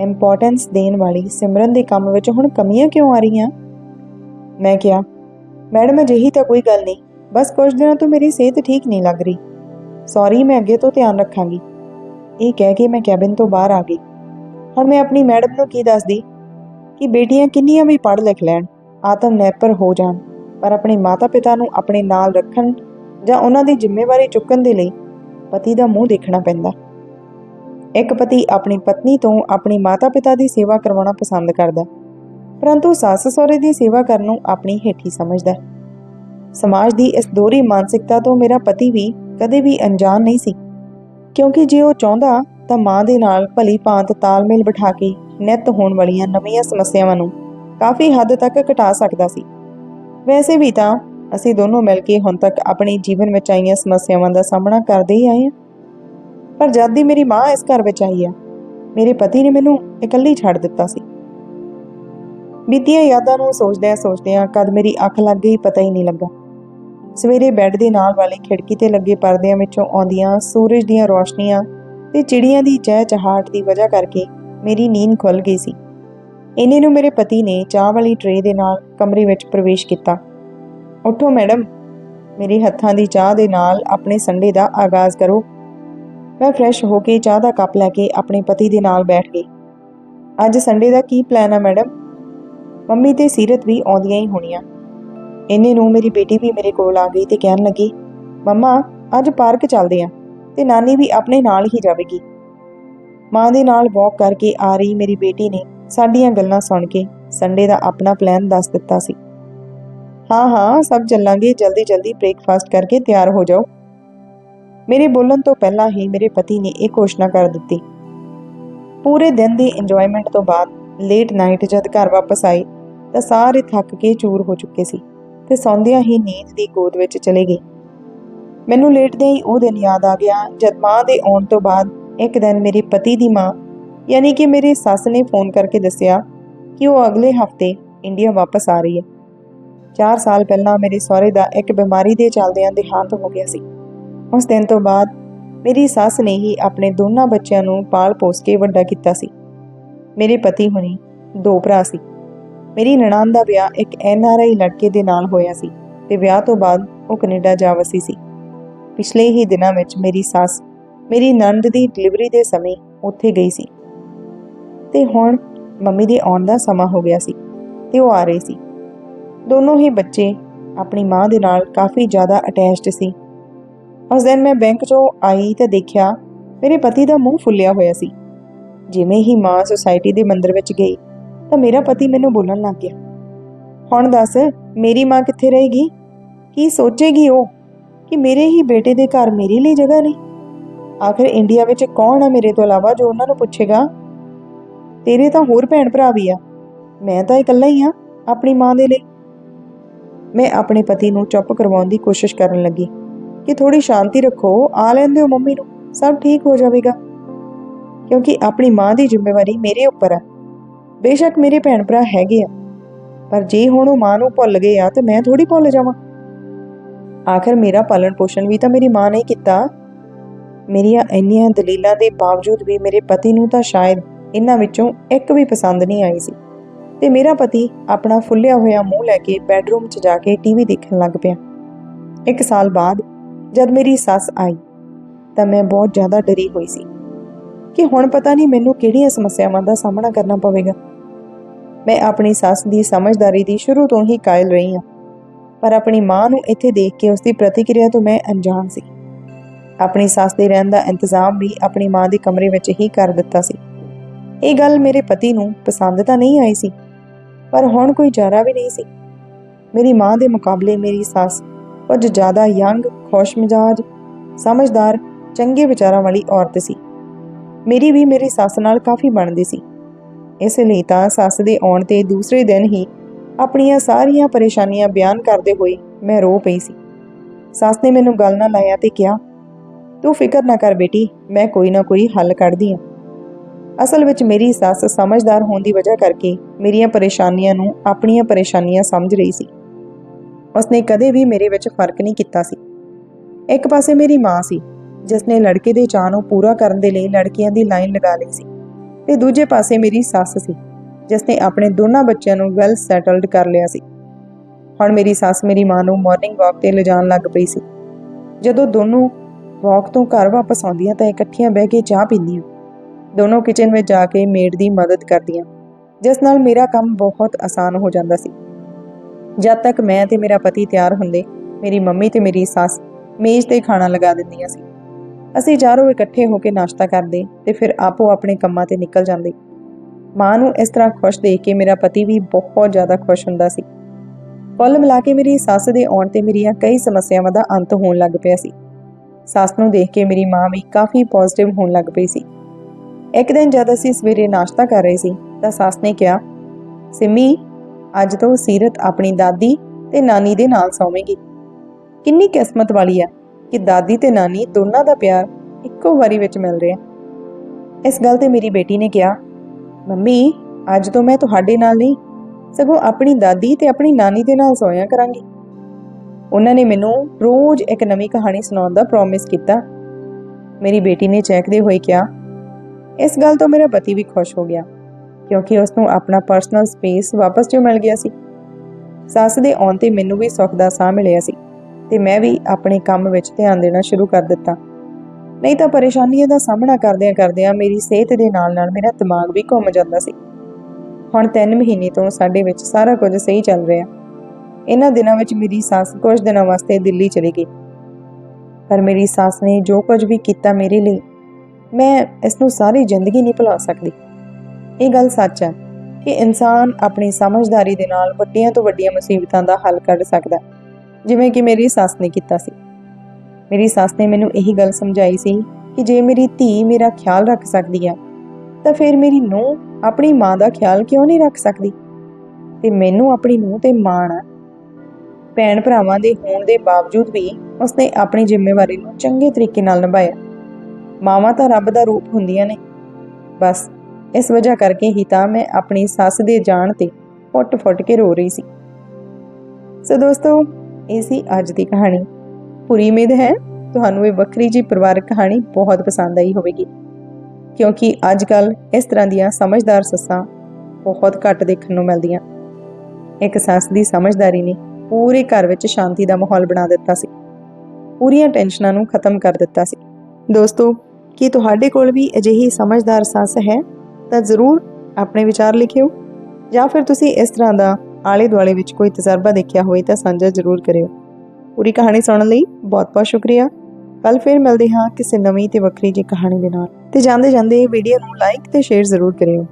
S1: ਇੰਪੋਰਟੈਂਸ ਦੇਣ ਵਾਲੀ ਸਿਮਰਨ ਦੇ ਕੰਮ ਵਿੱਚ ਹੁਣ ਕਮੀਆਂ ਕਿਉਂ ਆ ਰਹੀਆਂ? ਮੈਂ ਕਿਹਾ, ਮੈਡਮ, ਅਜਿਹੀ ਤਾਂ ਕੋਈ ਗੱਲ ਨਹੀਂ। ਬਸ ਕੁਝ ਦਿਨਾਂ ਤੋਂ ਮੇਰੀ ਸਿਹਤ ਠੀਕ ਨਹੀਂ ਲੱਗ ਰਹੀ। ਸੌਰੀ ਮੈਂ ਅੱਗੇ ਤੋਂ ਧਿਆਨ ਰੱਖਾਂਗੀ। ਇਹ ਕਹਿ ਕੇ ਮੈਂ ਕੈਬਿਨ ਤੋਂ ਬਾਹਰ ਆ ਗਈ। ਹੁਣ ਮੈਂ ਆਪਣੀ ਮੈਡਮ ਨੂੰ ਕੀ ਦੱਸਦੀ? ਕਿ ਬੇਟੀਆਂ ਕਿੰਨੀਆਂ ਵੀ ਪੜ੍ਹ ਲਿਖ ਲੈਣ, ਆਤਮ ਨਿਰਭਰ ਹੋ ਜਾਣ, ਪਰ ਆਪਣੇ ਮਾਤਾ-ਪਿਤਾ ਨੂੰ ਆਪਣੇ ਨਾਲ ਰੱਖਣ ਜਾਂ ਉਹਨਾਂ ਦੀ ਜ਼ਿੰਮੇਵਾਰੀ ਚੁੱਕਣ ਦੇ ਲਈ ਪਤੀ ਦਾ ਮੂੰਹ ਦੇਖਣਾ ਪੈਂਦਾ। ਇੱਕ ਪਤੀ ਆਪਣੀ ਪਤਨੀ ਤੋਂ ਆਪਣੀ ਮਾਤਾ-ਪਿਤਾ ਦੀ ਸੇਵਾ ਕਰਵਾਉਣਾ ਪਸੰਦ ਕਰਦਾ। ਪਰੰਤੂ ਸੱਸ ਸਹੁਰੇ ਦੀ ਸੇਵਾ ਕਰਨ ਨੂੰ ਆਪਣੀ ਹੇਠੀ ਸਮਝਦਾ ਸਮਾਜ ਦੀ ਇਸ ਦੋਹਰੀ ਮਾਨਸਿਕਤਾ ਤੋਂ ਮੇਰਾ ਪਤੀ ਵੀ ਕਦੇ ਵੀ ਅਣਜਾਣ ਨਹੀਂ ਸੀ। ਕਿਉਂਕਿ ਜੇ ਉਹ ਚਾਹੁੰਦਾ ਤਾਂ ਮਾਂ ਦੇ ਨਾਲ ਭਲੀ ਭਾਂਤ ਤਾਲਮੇਲ ਬਿਠਾ ਕੇ ਨਿਤ ਹੋਣ ਵਾਲੀਆਂ ਨਵੀਆਂ ਸਮੱਸਿਆਵਾਂ ਨੂੰ ਕਾਫੀ ਹੱਦ ਤੱਕ ਘਟਾ ਸਕਦਾ ਸੀ। ਵੈਸੇ ਵੀ ਤਾਂ ਅਸੀਂ ਦੋਨੋਂ ਮਿਲ ਕੇ ਹੁਣ ਤੱਕ ਆਪਣੇ ਜੀਵਨ ਵਿੱਚ ਆਈਆਂ ਸਮੱਸਿਆਵਾਂ ਦਾ ਸਾਹਮਣਾ ਕਰਦੇ ਹੀ ਆਏ ਹਾਂ। ਪਰ ਜਦ ਦੀ ਮੇਰੀ ਮਾਂ ਇਸ ਘਰ ਵਿੱਚ ਆਈ ਆ, ਮੇਰੇ ਪਤੀ ਨੇ ਮੈਨੂੰ ਇਕੱਲੀ ਛੱਡ ਦਿੱਤਾ ਸੀ। ਬੀਤੀਆਂ ਯਾਦਾਂ ਨੂੰ ਸੋਚਦਿਆਂ ਸੋਚਦਿਆਂ ਕਦ ਮੇਰੀ ਅੱਖ ਲੱਗ ਗਈ ਪਤਾ ਹੀ ਨਹੀਂ ਲੱਗਾ। ਸਵੇਰੇ ਬੈੱਡ ਦੇ ਨਾਲ ਵਾਲੀ ਖਿੜਕੀ ਤੇ ਲੱਗੇ ਪਰਦਿਆਂ ਵਿੱਚੋਂ ਆਉਂਦੀਆਂ ਸੂਰਜ ਦੀਆਂ ਰੌਸ਼ਨੀਆਂ ਤੇ ਚਿੜੀਆਂ ਦੀ ਚਹਿਚਹਾਟ ਦੀ ਵਜ੍ਹਾ ਕਰਕੇ ਮੇਰੀ ਨੀਂਦ ਖੁੱਲ ਗਈ ਸੀ। ਇੰਨੇ ਨੂੰ ਮੇਰੇ ਪਤੀ ਨੇ ਚਾਹ ਵਾਲੀ ਟਰੇ ਦੇ ਨਾਲ ਕਮਰੇ ਵਿੱਚ ਪ੍ਰਵੇਸ਼ ਕੀਤਾ। ਉੱਠੋ ਮੈਡਮ, ਮੇਰੇ ਹੱਥਾਂ ਦੀ ਚਾਹ ਦੇ ਨਾਲ ਆਪਣੇ ਸੰਡੇ ਦਾ ਆਗਾਜ਼ ਕਰੋ। ਮੈਂ ਫਰੈਸ਼ ਹੋ ਕੇ ਚਾਹ ਦਾ ਕੱਪ ਲੈ ਕੇ ਆਪਣੇ ਪਤੀ ਦੇ ਨਾਲ ਬੈਠ ਗਈ। ਅੱਜ ਸੰਡੇ ਦਾ ਕੀ ਪਲਾਨ ਹੈ ਮੈਡਮ? ਮੰਮੀ ਤੇ ਸੀਰਤ ਵੀ ਆਉਂਦੀਆਂ ਹੀ ਹੋਣੀਆਂ। ਇੰਨੇ ਨੂੰ ਮੇਰੀ ਬੇਟੀ ਵੀ ਮੇਰੇ ਕੋਲ ਆ ਗਈ ਤੇ ਕਹਿਣ ਲੱਗੀ, ਮੰਮਾ, ਅੱਜ ਪਾਰਕ ਚੱਲਦੇ ਆ ਤੇ ਨਾਨੀ ਵੀ ਆਪਣੇ ਨਾਲ ਹੀ ਜਾਵੇਗੀ। ਮਾਂ ਦੇ ਨਾਲ ਵਾਕ ਕਰਕੇ ਆ ਰਹੀ ਮੇਰੀ ਬੇਟੀ ਨੇ ਸਾਡੀਆਂ ਗੱਲਾਂ ਸੁਣ ਕੇ ਸੰਡੇ ਦਾ ਆਪਣਾ ਪਲਾਨ ਦੱਸ ਦਿੱਤਾ ਸੀ। ਹਾਂ ਹਾਂ, ਸਭ ਚੱਲਾਂਗੇ, ਜਲਦੀ ਜਲਦੀ ਬ੍ਰੇਕਫਾਸਟ ਕਰਕੇ ਤਿਆਰ ਹੋ ਜਾਓ। ਮੇਰੇ ਬੋਲਣ ਤੋਂ ਪਹਿਲਾਂ ਹੀ ਮੇਰੇ ਪਤੀ ਨੇ ਇਹ ਘੋਸ਼ਣਾ ਕਰ ਦਿੱਤੀ। ਪੂਰੇ ਦਿਨ ਦੀ ਇੰਜੋਇਮੈਂਟ ਤੋਂ ਬਾਅਦ ਲੇਟ ਨਾਈਟ ਜਦ ਘਰ ਵਾਪਸ ਆਏ, ਤਾਂ ਸਾਰੇ ਥੱਕ ਕੇ ਚੂਰ ਹੋ ਚੁੱਕੇ ਸੀ ਤੇ ਸੌਂਦਿਆਂ ਹੀ ਨੀਂਦ ਦੀ ਗੋਦ ਵਿੱਚ ਚਲੇ ਗਏ। ਮੈਨੂੰ ਲੇਟਦੇ ਹੀ ਉਹ ਦਿਨ ਯਾਦ ਆ ਗਿਆ ਜਦ ਮਾਂ ਦੇ ਆਉਣ ਤੋਂ ਬਾਅਦ ਇੱਕ ਦਿਨ ਮੇਰੇ ਪਤੀ ਦੀ ਮਾਂ, ਯਾਨੀ ਕਿ ਮੇਰੀ ਸੱਸ ਨੇ ਫੋਨ ਕਰਕੇ ਦੱਸਿਆ ਕਿ ਉਹ ਅਗਲੇ ਹਫ਼ਤੇ ਇੰਡੀਆ ਵਾਪਸ ਆ ਰਹੀ ਹੈ। 4 ਸਾਲ ਪਹਿਲਾਂ ਮੇਰੇ ਸਹੁਰੇ ਦਾ ਇੱਕ ਬਿਮਾਰੀ ਦੇ ਚੱਲਦਿਆਂ ਦੇਹਾਂਤ ਹੋ ਗਿਆ ਸੀ। ਉਸ ਦਿਨ ਤੋਂ ਬਾਅਦ ਮੇਰੀ ਸੱਸ ਨੇ ਹੀ ਆਪਣੇ ਦੋਨਾਂ ਬੱਚਿਆਂ ਨੂੰ ਪਾਲ ਪੋਸ ਕੇ ਵੱਡਾ ਕੀਤਾ ਸੀ। ਮੇਰੇ ਪਤੀ ਹੁਣੀ, ਦੋ ਭਰਾ ਸੀ। ਮੇਰੀ ਨਨਾਣ ਦਾ ਵਿਆਹ ਇੱਕ ਐਨ ਆਰ ਆਈ ਲੜਕੇ ਦੇ ਨਾਲ ਹੋਇਆ ਸੀ ਤੇ ਵਿਆਹ ਤੋਂ ਬਾਅਦ ਉਹ ਕੈਨੇਡਾ ਜਾ ਵਸੀ ਸੀ। ਪਿਛਲੇ ਹੀ ਦਿਨਾਂ ਵਿੱਚ ਮੇਰੀ ਸੱਸ, ਮੇਰੀ ਨੰਦ ਦੀ ਡਿਲੀਵਰੀ ਦੇ ਸਮੇਂ ਉੱਥੇ ਗਈ ਸੀ। ਤੇ ਹੁਣ ਮੰਮੀ ਦੇ ਆਉਣ ਦਾ ਸਮਾਂ ਹੋ ਗਿਆ ਸੀ ਤੇ ਉਹ ਆ ਰਹੇ ਸੀ। ਦੋਨੋਂ ਹੀ ਬੱਚੇ ਆਪਣੀ ਮਾਂ ਦੇ ਨਾਲ ਕਾਫੀ ਜ਼ਿਆਦਾ ਅਟੈਚਡ ਸੀ। ਉਸ ਦਿਨ ਮੈਂ ਬੈਂਕ 'ਚੋਂ ਆਈ ਤਾਂ ਦੇਖਿਆ ਮੇਰੇ ਪਤੀ ਦਾ ਮੂੰਹ ਫੁੱਲਿਆ ਹੋਇਆ ਸੀ। ਜਿਵੇਂ ਹੀ ਮਾਂ ਸੁਸਾਇਟੀ ਦੇ ਮੰਦਿਰ ਵਿੱਚ ਗਈ, ਤਾਂ ਮੇਰਾ ਪਤੀ ਮੈਨੂੰ ਬੋਲਣ ਲੱਗ ਗਿਆ। ਹੁਣ ਦੱਸ, ਮੇਰੀ ਮਾਂ ਕਿੱਥੇ ਰਹੇਗੀ? ਕੀ ਸੋਚੇਗੀ ਉਹ ਕਿ ਮੇਰੇ ਹੀ ਬੇਟੇ ਦੇ ਘਰ ਮੇਰੀ ਲਈ ਜਗ੍ਹਾ ਨਹੀਂ? ਆਖਰ ਇੰਡੀਆ ਵਿੱਚ ਕੌਣ ਆ ਮੇਰੇ ਤੋਂ ਇਲਾਵਾ ਜੋ ਉਹਨਾਂ ਨੂੰ ਪੁੱਛੇਗਾ? ਤੇਰੇ ਤਾਂ ਹੋਰ ਭੈਣ ਭਰਾ ਵੀ ਆ। ਮੈਂ ਤਾਂ ਇਕੱਲਾ ਹੀ ਆ ਆਪਣੀ ਮਾਂ ਦੇ ਲਈ। ਮੈਂ ਆਪਣੇ ਪਤੀ ਨੂੰ ਚੁੱਪ ਕਰਵਾਉਣ ਦੀ ਕੋਸ਼ਿਸ਼ ਕਰਨ ਲੱਗੀ ਕਿ ਥੋੜੀ ਸ਼ਾਂਤੀ ਰੱਖੋ, ਆ ਲੈਂਦੇ ਹੋ ਮੰਮੀ ਨੂੰ, ਸਭ ਠੀਕ ਹੋ ਜਾਵੇਗਾ। ਕਿਉਂਕਿ ਆਪਣੀ ਮਾਂ ਦੀ ਜ਼ਿੰਮੇਵਾਰੀ ਮੇਰੇ ਉੱਪਰ ਹੈ ਬੇਸ਼ੱਕ ਮੇਰੇ ਭੈਣ ਭਰਾ ਹੈਗੇ ਆ। ਪਰ ਜੇ ਹੁਣ ਉਹ ਮਾਂ ਨੂੰ ਭੁੱਲ ਗਏ ਆ, ਤੇ ਮੈਂ ਥੋੜੀ ਭੁੱਲ ਜਾਵਾਂ। ਆਖਰ ਮੇਰਾ ਪਾਲਣ ਪੋਸ਼ਣ ਵੀ ਤਾਂ ਮੇਰੀ ਮਾਂ ਨੇ ਕੀਤਾ। ਮੇਰੀਆਂ ਇੰਨੀਆਂ ਦਲੀਲਾਂ ਦੇ ਬਾਵਜੂਦ ਵੀ ਮੇਰੇ ਪਤੀ ਨੂੰ ਤਾਂ ਸ਼ਾਇਦ ਇਹਨਾਂ ਵਿੱਚੋਂ ਇੱਕ ਵੀ ਪਸੰਦ ਨਹੀਂ ਆਈ ਸੀ। ਤੇ ਮੇਰਾ ਪਤੀ ਆਪਣਾ ਫੁੱਲਿਆ ਹੋਇਆ ਮੂੰਹ ਲੈ ਕੇ ਬੈੱਡਰੂਮ 'ਚ ਜਾ ਕੇ ਟੀਵੀ ਦੇਖਣ ਲੱਗ ਪਿਆ। ਇੱਕ ਸਾਲ ਬਾਅਦ ਜਦ ਮੇਰੀ ਸੱਸ ਆਈ, ਤਾਂ ਮੈਂ ਬਹੁਤ ਜ਼ਿਆਦਾ ਡਰੀ ਹੋਈ ਸੀ। ਕਿ ਹੁਣ ਪਤਾ ਨਹੀਂ ਮੈਨੂੰ ਕਿਹੜੀਆਂ ਸਮੱਸਿਆਵਾਂ ਦਾ ਸਾਹਮਣਾ ਕਰਨਾ ਪਵੇਗਾ। ਮੈਂ ਆਪਣੀ ਸੱਸ ਦੀ ਸਮਝਦਾਰੀ ਦੀ ਸ਼ੁਰੂ ਤੋਂ ਹੀ ਕਾਇਲ ਰਹੀ ਹਾਂ, ਪਰ ਆਪਣੀ ਮਾਂ ਨੂੰ ਇੱਥੇ ਦੇਖ ਕੇ ਉਸ ਦੀ ਪ੍ਰਤੀਕਿਰਿਆ ਤੋਂ ਮੈਂ ਅਣਜਾਣ ਸੀ। ਆਪਣੀ ਸੱਸ ਦੇ ਰਹਿਣ ਦਾ ਇੰਤਜ਼ਾਮ ਵੀ ਆਪਣੀ ਮਾਂ ਦੇ ਕਮਰੇ ਵਿੱਚ ਹੀ ਕਰ ਦਿੱਤਾ ਸੀ। ਇਹ ਗੱਲ ਮੇਰੇ ਪਤੀ ਨੂੰ ਪਸੰਦ ਤਾਂ ਨਹੀਂ ਆਈ ਸੀ, ਪਰ ਹੁਣ ਕੋਈ ਚਾਰਾ ਵੀ ਨਹੀਂ ਸੀ। ਮੇਰੀ ਮਾਂ ਦੇ ਮੁਕਾਬਲੇ ਮੇਰੀ ਸੱਸ ਕੁਝ ਜ਼ਿਆਦਾ ਯੰਗ, ਖੁਸ਼ਮਿਜਾਜ, ਸਮਝਦਾਰ, ਚੰਗੇ ਵਿਚਾਰਾਂ ਵਾਲੀ ਔਰਤ ਸੀ। ਮੇਰੀ ਵੀ ਮੇਰੀ ਸੱਸ ਨਾਲ ਕਾਫੀ ਬਣਦੀ ਸੀ। ਇਸ ਲਈ ਤਾਂ ਸੱਸ ਦੇ ਆਉਣ ਤੇ ਦੂਸਰੇ ਦਿਨ ਹੀ ਆਪਣੀਆਂ ਸਾਰੀਆਂ ਪਰੇਸ਼ਾਨੀਆਂ ਬਿਆਨ ਕਰਦੇ ਹੋਏ ਮੈਂ ਰੋ ਪਈ ਸੀ। ਸੱਸ ਨੇ ਮੈਨੂੰ ਗੱਲ ਨਾ ਲਾਇਆ ਤੇ ਕਿਹਾ, ਤੂੰ ਫਿਕਰ ਨਾ ਕਰ ਬੇਟੀ, ਮੈਂ ਕੋਈ ਨਾ ਕੋਈ ਹੱਲ ਕੱਢਦੀ ਹਾਂ। ਅਸਲ ਵਿੱਚ ਮੇਰੀ ਸੱਸ ਸਮਝਦਾਰ ਹੋਣ ਦੀ ਵਜ੍ਹਾ ਕਰਕੇ ਮੇਰੀਆਂ ਪਰੇਸ਼ਾਨੀਆਂ ਨੂੰ ਆਪਣੀਆਂ ਪਰੇਸ਼ਾਨੀਆਂ ਸਮਝ ਰਹੀ ਸੀ। ਉਸਨੇ ਕਦੇ ਵੀ ਮੇਰੇ ਵਿੱਚ ਫ਼ਰਕ ਨਹੀਂ ਕੀਤਾ ਸੀ। ਇੱਕ ਪਾਸੇ ਮੇਰੀ ਮਾਂ ਸੀ ਜਿਸ ਨੇ ਲੜਕੇ ਦੇ ਚਾਅ ਨੂੰ ਪੂਰਾ ਕਰਨ ਦੇ ਲਈ ਲੜਕੀਆਂ ਦੀ ਲਾਈਨ ਲਗਾ ਲਈ ਸੀ। ਤੇ ਦੂਜੇ ਪਾਸੇ ਮੇਰੀ ਸੱਸ ਸੀ ਜਿਸ ਨੇ ਆਪਣੇ ਦੋਨਾਂ ਬੱਚਿਆਂ ਨੂੰ ਵੈਲ ਸੈਟਲਡ ਕਰ ਲਿਆ ਸੀ। ਹੁਣ ਮੇਰੀ ਸੱਸ ਮੇਰੀ ਮਾਂ ਨੂੰ ਮਾਰਨਿੰਗ ਵਾਕ ਤੇ ਲਿਜਾਣ ਲੱਗ ਪਈ ਸੀ। ਜਦੋਂ ਦੋਨੋਂ ਵਾਕ ਤੋਂ ਘਰ ਵਾਪਸ ਆਉਂਦੀਆਂ ਤਾਂ ਇਕੱਠੀਆਂ ਬਹਿ ਕੇ ਚਾਹ ਪੀਂਦੀਆਂ। ਦੋਨੋਂ ਕਿਚਨ ਵਿੱਚ ਜਾ ਕੇ ਮੇਡ ਦੀ ਮਦਦ ਕਰਦੀਆਂ, ਜਿਸ ਨਾਲ ਮੇਰਾ ਕੰਮ ਬਹੁਤ ਆਸਾਨ ਹੋ ਜਾਂਦਾ ਸੀ। ਜਦ ਤੱਕ ਮੈਂ ਤੇ ਮੇਰਾ ਪਤੀ ਤਿਆਰ ਹੁੰਦੇ, ਮੇਰੀ ਮੰਮੀ ਤੇ ਮੇਰੀ ਸੱਸ ਮੇਜ਼ ਤੇ ਖਾਣਾ ਲਗਾ ਦਿੰਦੀਆਂ ਸੀ। ਅਸੀਂ ਚਾਰੋਂ ਇਕੱਠੇ ਹੋ ਕੇ ਨਾਸ਼ਤਾ ਕਰਦੇ ਤੇ ਫਿਰ ਆਪੋ ਆਪਣੇ ਕੰਮਾਂ ਤੇ ਨਿਕਲ ਜਾਂਦੇ। ਮਾਂ ਨੂੰ ਇਸ ਤਰ੍ਹਾਂ ਖੁਸ਼ ਦੇਖ ਕੇ ਮੇਰਾ ਪਤੀ ਵੀ ਬਹੁਤ ਜ਼ਿਆਦਾ ਖੁਸ਼ ਹੁੰਦਾ ਸੀ। ਕੁੱਲ ਮਿਲਾ ਕੇ ਮੇਰੀ ਸੱਸ ਦੇ ਆਉਣ ਤੇ ਮੇਰੀਆਂ ਕਈ ਸਮੱਸਿਆਵਾਂ ਦਾ ਅੰਤ ਹੋਣ ਲੱਗ ਪਿਆ ਸੀ। ਸੱਸ ਨੂੰ ਦੇਖ ਕੇ ਮੇਰੀ ਮਾਂ ਵੀ ਕਾਫੀ ਪੋਜ਼ਿਟਿਵ ਹੋਣ ਲੱਗ ਪਈ ਸੀ। ਇੱਕ ਦਿਨ ਜਦ ਅਸੀਂ ਸਵੇਰੇ ਨਾਸ਼ਤਾ ਕਰ ਰਹੇ ਸੀ, ਤਾਂ ਸੱਸ ਨੇ ਕਿਹਾ, ਸਿੰਮੀ, ਅੱਜ ਤੋਂ ਸੀਰਤ ਆਪਣੀ ਦਾਦੀ ਤੇ ਨਾਨੀ ਦੇ ਨਾਲ ਸੌਵੇਗੀ। ਕਿੰਨੀ ਕਿਸਮਤ ਵਾਲੀ ਆ। ਕਿ ਦਾਦੀ ਤੇ ਨਾਨੀ ਦੋਨਾਂ ਦਾ ਪਿਆਰ ਇੱਕੋ ਵਾਰੀ ਵਿੱਚ ਮਿਲ ਰਿਹਾ ਇਸ ਗੱਲ ਤੇ ਮੇਰੀ ਬੇਟੀ ਨੇ ਕਿਹਾ, ਮੰਮੀ, ਅੱਜ ਤੋਂ ਮੈਂ ਤੁਹਾਡੇ ਨਾਲ ਨਹੀਂ, ਸਗੋਂ ਆਪਣੀ ਦਾਦੀ ਤੇ ਆਪਣੀ ਨਾਨੀ ਦੇ ਨਾਲ ਸੋਇਆ ਕਰਾਂਗੀ। ਉਹਨਾਂ ਨੇ ਮੈਨੂੰ ਰੋਜ਼ ਇੱਕ ਨਵੀਂ ਕਹਾਣੀ ਸੁਣਾਉਣ ਦਾ ਪ੍ਰੋਮਿਸ ਕੀਤਾ। ਮੇਰੀ ਬੇਟੀ ਨੇ ਚੈੱਕਦੇ ਹੋਏ ਕਿਹਾ, ਇਸ ਗੱਲ ਤੋਂ ਮੇਰਾ ਪਤੀ ਵੀ ਖੁਸ਼ ਹੋ ਗਿਆ, ਕਿਉਂਕਿ ਉਸ ਨੂੰ ਆਪਣਾ ਪਰਸਨਲ ਸਪੇਸ ਵਾਪਸ ਜੋ ਮਿਲ ਗਿਆ ਸੀ। ਸੱਸ ਦੇ ਆਉਣ ਤੇ ਮੈਨੂੰ ਵੀ ਸੁੱਖ ਦਾ ਸਾਹ ਮਿਲਿਆ ਸੀ। ਤੇ ਮੈਂ ਵੀ ਆਪਣੇ ਕੰਮ ਵਿੱਚ ਧਿਆਨ ਦੇਣਾ ਸ਼ੁਰੂ ਕਰ ਦਿੱਤਾ। ਨਹੀਂ ਤਾਂ ਪਰੇਸ਼ਾਨੀਆਂ ਦਾ ਸਾਹਮਣਾ ਕਰਦਿਆਂ ਕਰਦਿਆਂ ਮੇਰੀ ਸਿਹਤ ਦੇ ਨਾਲ ਨਾਲ ਮੇਰਾ ਦਿਮਾਗ ਵੀ ਘੁੰਮ ਜਾਂਦਾ ਸੀ। ਹੁਣ 3 ਮਹੀਨੇ ਤੋਂ ਸਾਡੇ ਵਿੱਚ ਸਾਰਾ ਕੁਝ ਸਹੀ ਚੱਲ ਰਿਹਾ। ਇਹਨਾਂ ਦਿਨਾਂ ਵਿੱਚ ਮੇਰੀ ਸੱਸ ਕੁਝ ਦਿਨਾਂ ਵਾਸਤੇ ਦਿੱਲੀ ਚਲੀ ਗਈ। ਪਰ ਮੇਰੀ ਸੱਸ ਨੇ ਜੋ ਕੁਝ ਵੀ ਕੀਤਾ ਮੇਰੇ ਲਈ ਮੈਂ ਇਸ ਨੂੰ ਸਾਰੀ ਜ਼ਿੰਦਗੀ ਨਹੀਂ ਭੁਲਾ ਸਕਦੀ। ਇਹ ਗੱਲ ਸੱਚ ਹੈ ਕਿ ਇਨਸਾਨ ਆਪਣੀ ਸਮਝਦਾਰੀ ਦੇ ਨਾਲ ਵੱਡੀਆਂ ਤੋਂ ਵੱਡੀਆਂ ਮੁਸੀਬਤਾਂ ਦਾ ਹੱਲ ਕੱਢ ਸਕਦਾ ਹੈ, ਜਿਵੇਂ ਕਿ ਮੇਰੀ ਸੱਸ ਨੇ ਕੀਤਾ ਸੀ। ਮੇਰੀ ਸੱਸ ਨੇ ਮੈਨੂੰ ਇਹੀ ਗੱਲ ਸਮਝਾਈ ਸੀ ਕਿ ਜੇ ਮੇਰੀ ਧੀ ਮੇਰਾ ਖਿਆਲ ਰੱਖ ਸਕਦੀ ਹੈ ਤਾਂ ਫਿਰ ਮੇਰੀ ਨੂੰਹ ਆਪਣੀ ਮਾਂ ਦਾ ਖਿਆਲ ਕਿਉਂ ਨਹੀਂ ਰੱਖ ਸਕਦੀ? ਤੇ ਮੈਨੂੰ ਆਪਣੀ ਨੂੰਹ ਤੇ ਮਾਣ ਹੈ ਭੈਣ ਭਰਾਵਾਂ ਦੇ ਹੋਣ ਦੇ ਬਾਵਜੂਦ ਵੀ ਉਸਨੇ ਆਪਣੀ ਜ਼ਿੰਮੇਵਾਰੀ ਨੂੰ ਚੰਗੇ ਤਰੀਕੇ ਨਾਲ ਨਿਭਾਇਆ। ਮਾਵਾਂ ਤਾਂ ਰੱਬ ਦਾ ਰੂਪ ਹੁੰਦੀਆਂ ਨੇ। ਬਸ, ਇਸ ਵਜ੍ਹਾ ਕਰਕੇ ਹੀ ਤਾਂ ਮੈਂ ਆਪਣੀ ਸੱਸ ਦੇ ਜਾਣ ਤੇ ਫੁੱਟ-ਫੁੱਟ ਕੇ ਰੋ ਰਹੀ ਸੀ। ਸੋ ਦੋਸਤੋ ਇਹ ਸੀ ਅੱਜ ਦੀ ਕਹਾਣੀ। ਪੂਰੀ ਉਮੀਦ ਹੈ ਤੁਹਾਨੂੰ ਇਹ ਵੱਖਰੀ ਜੀ ਪਰਿਵਾਰਕ ਕਹਾਣੀ ਬਹੁਤ ਪਸੰਦ ਆਈ ਹੋਵੇਗੀ। ਕਿਉਂਕਿ ਅੱਜ ਕੱਲ ਇਸ ਤਰ੍ਹਾਂ ਦੀਆਂ ਸਮਝਦਾਰ ਸੱਸਾਂ ਬਹੁਤ ਘੱਟ ਦੇਖਣ ਨੂੰ ਮਿਲਦੀਆਂ। ਇੱਕ ਸੱਸ ਦੀ ਸਮਝਦਾਰੀ ਨੇ ਪੂਰੇ ਘਰ ਵਿੱਚ ਸ਼ਾਂਤੀ ਦਾ ਮਾਹੌਲ ਬਣਾ ਦਿੱਤਾ ਸੀ। ਪੂਰੀਆਂ ਟੈਨਸ਼ਨਾਂ ਨੂੰ ਖਤਮ ਕਰ ਦਿੱਤਾ ਸੀ। ਦੋਸਤੋ, ਕੀ ਤੁਹਾਡੇ ਕੋਲ ਵੀ ਅਜਿਹੀ ਸਮਝਦਾਰ ਸੱਸ ਹੈ ਤਾਂ ਜ਼ਰੂਰ ਆਪਣੇ ਵਿਚਾਰ ਲਿਖਿਓ। ਜਾਂ ਫਿਰ ਤੁਸੀਂ ਇਸ ਤਰ੍ਹਾਂ ਦਾ ਆਲੇ ਦੁਆਲੇ ਵਿੱਚ ਕੋਈ ਤਜਰਬਾ ਦੇਖਿਆ ਹੋਵੇ ਤਾਂ ਸਾਂਝਾ ਜ਼ਰੂਰ ਕਰਿਓ। ਪੂਰੀ ਕਹਾਣੀ ਸੁਣਨ ਲਈ ਬਹੁਤ ਬਹੁਤ ਸ਼ੁਕਰੀਆ। ਕੱਲ ਫਿਰ ਮਿਲਦੇ ਹਾਂ ਕਿਸੇ ਨਵੀਂ ਤੇ ਵੱਖਰੀ ਜਿਹੀ ਕਹਾਣੀ ਦੇ ਨਾਲ। ਤੇ ਜਾਂਦੇ ਜਾਂਦੇ ਵੀਡੀਓ ਨੂੰ ਲਾਈਕ ਤੇ ਸ਼ੇਅਰ ਜ਼ਰੂਰ ਕਰਿਓ।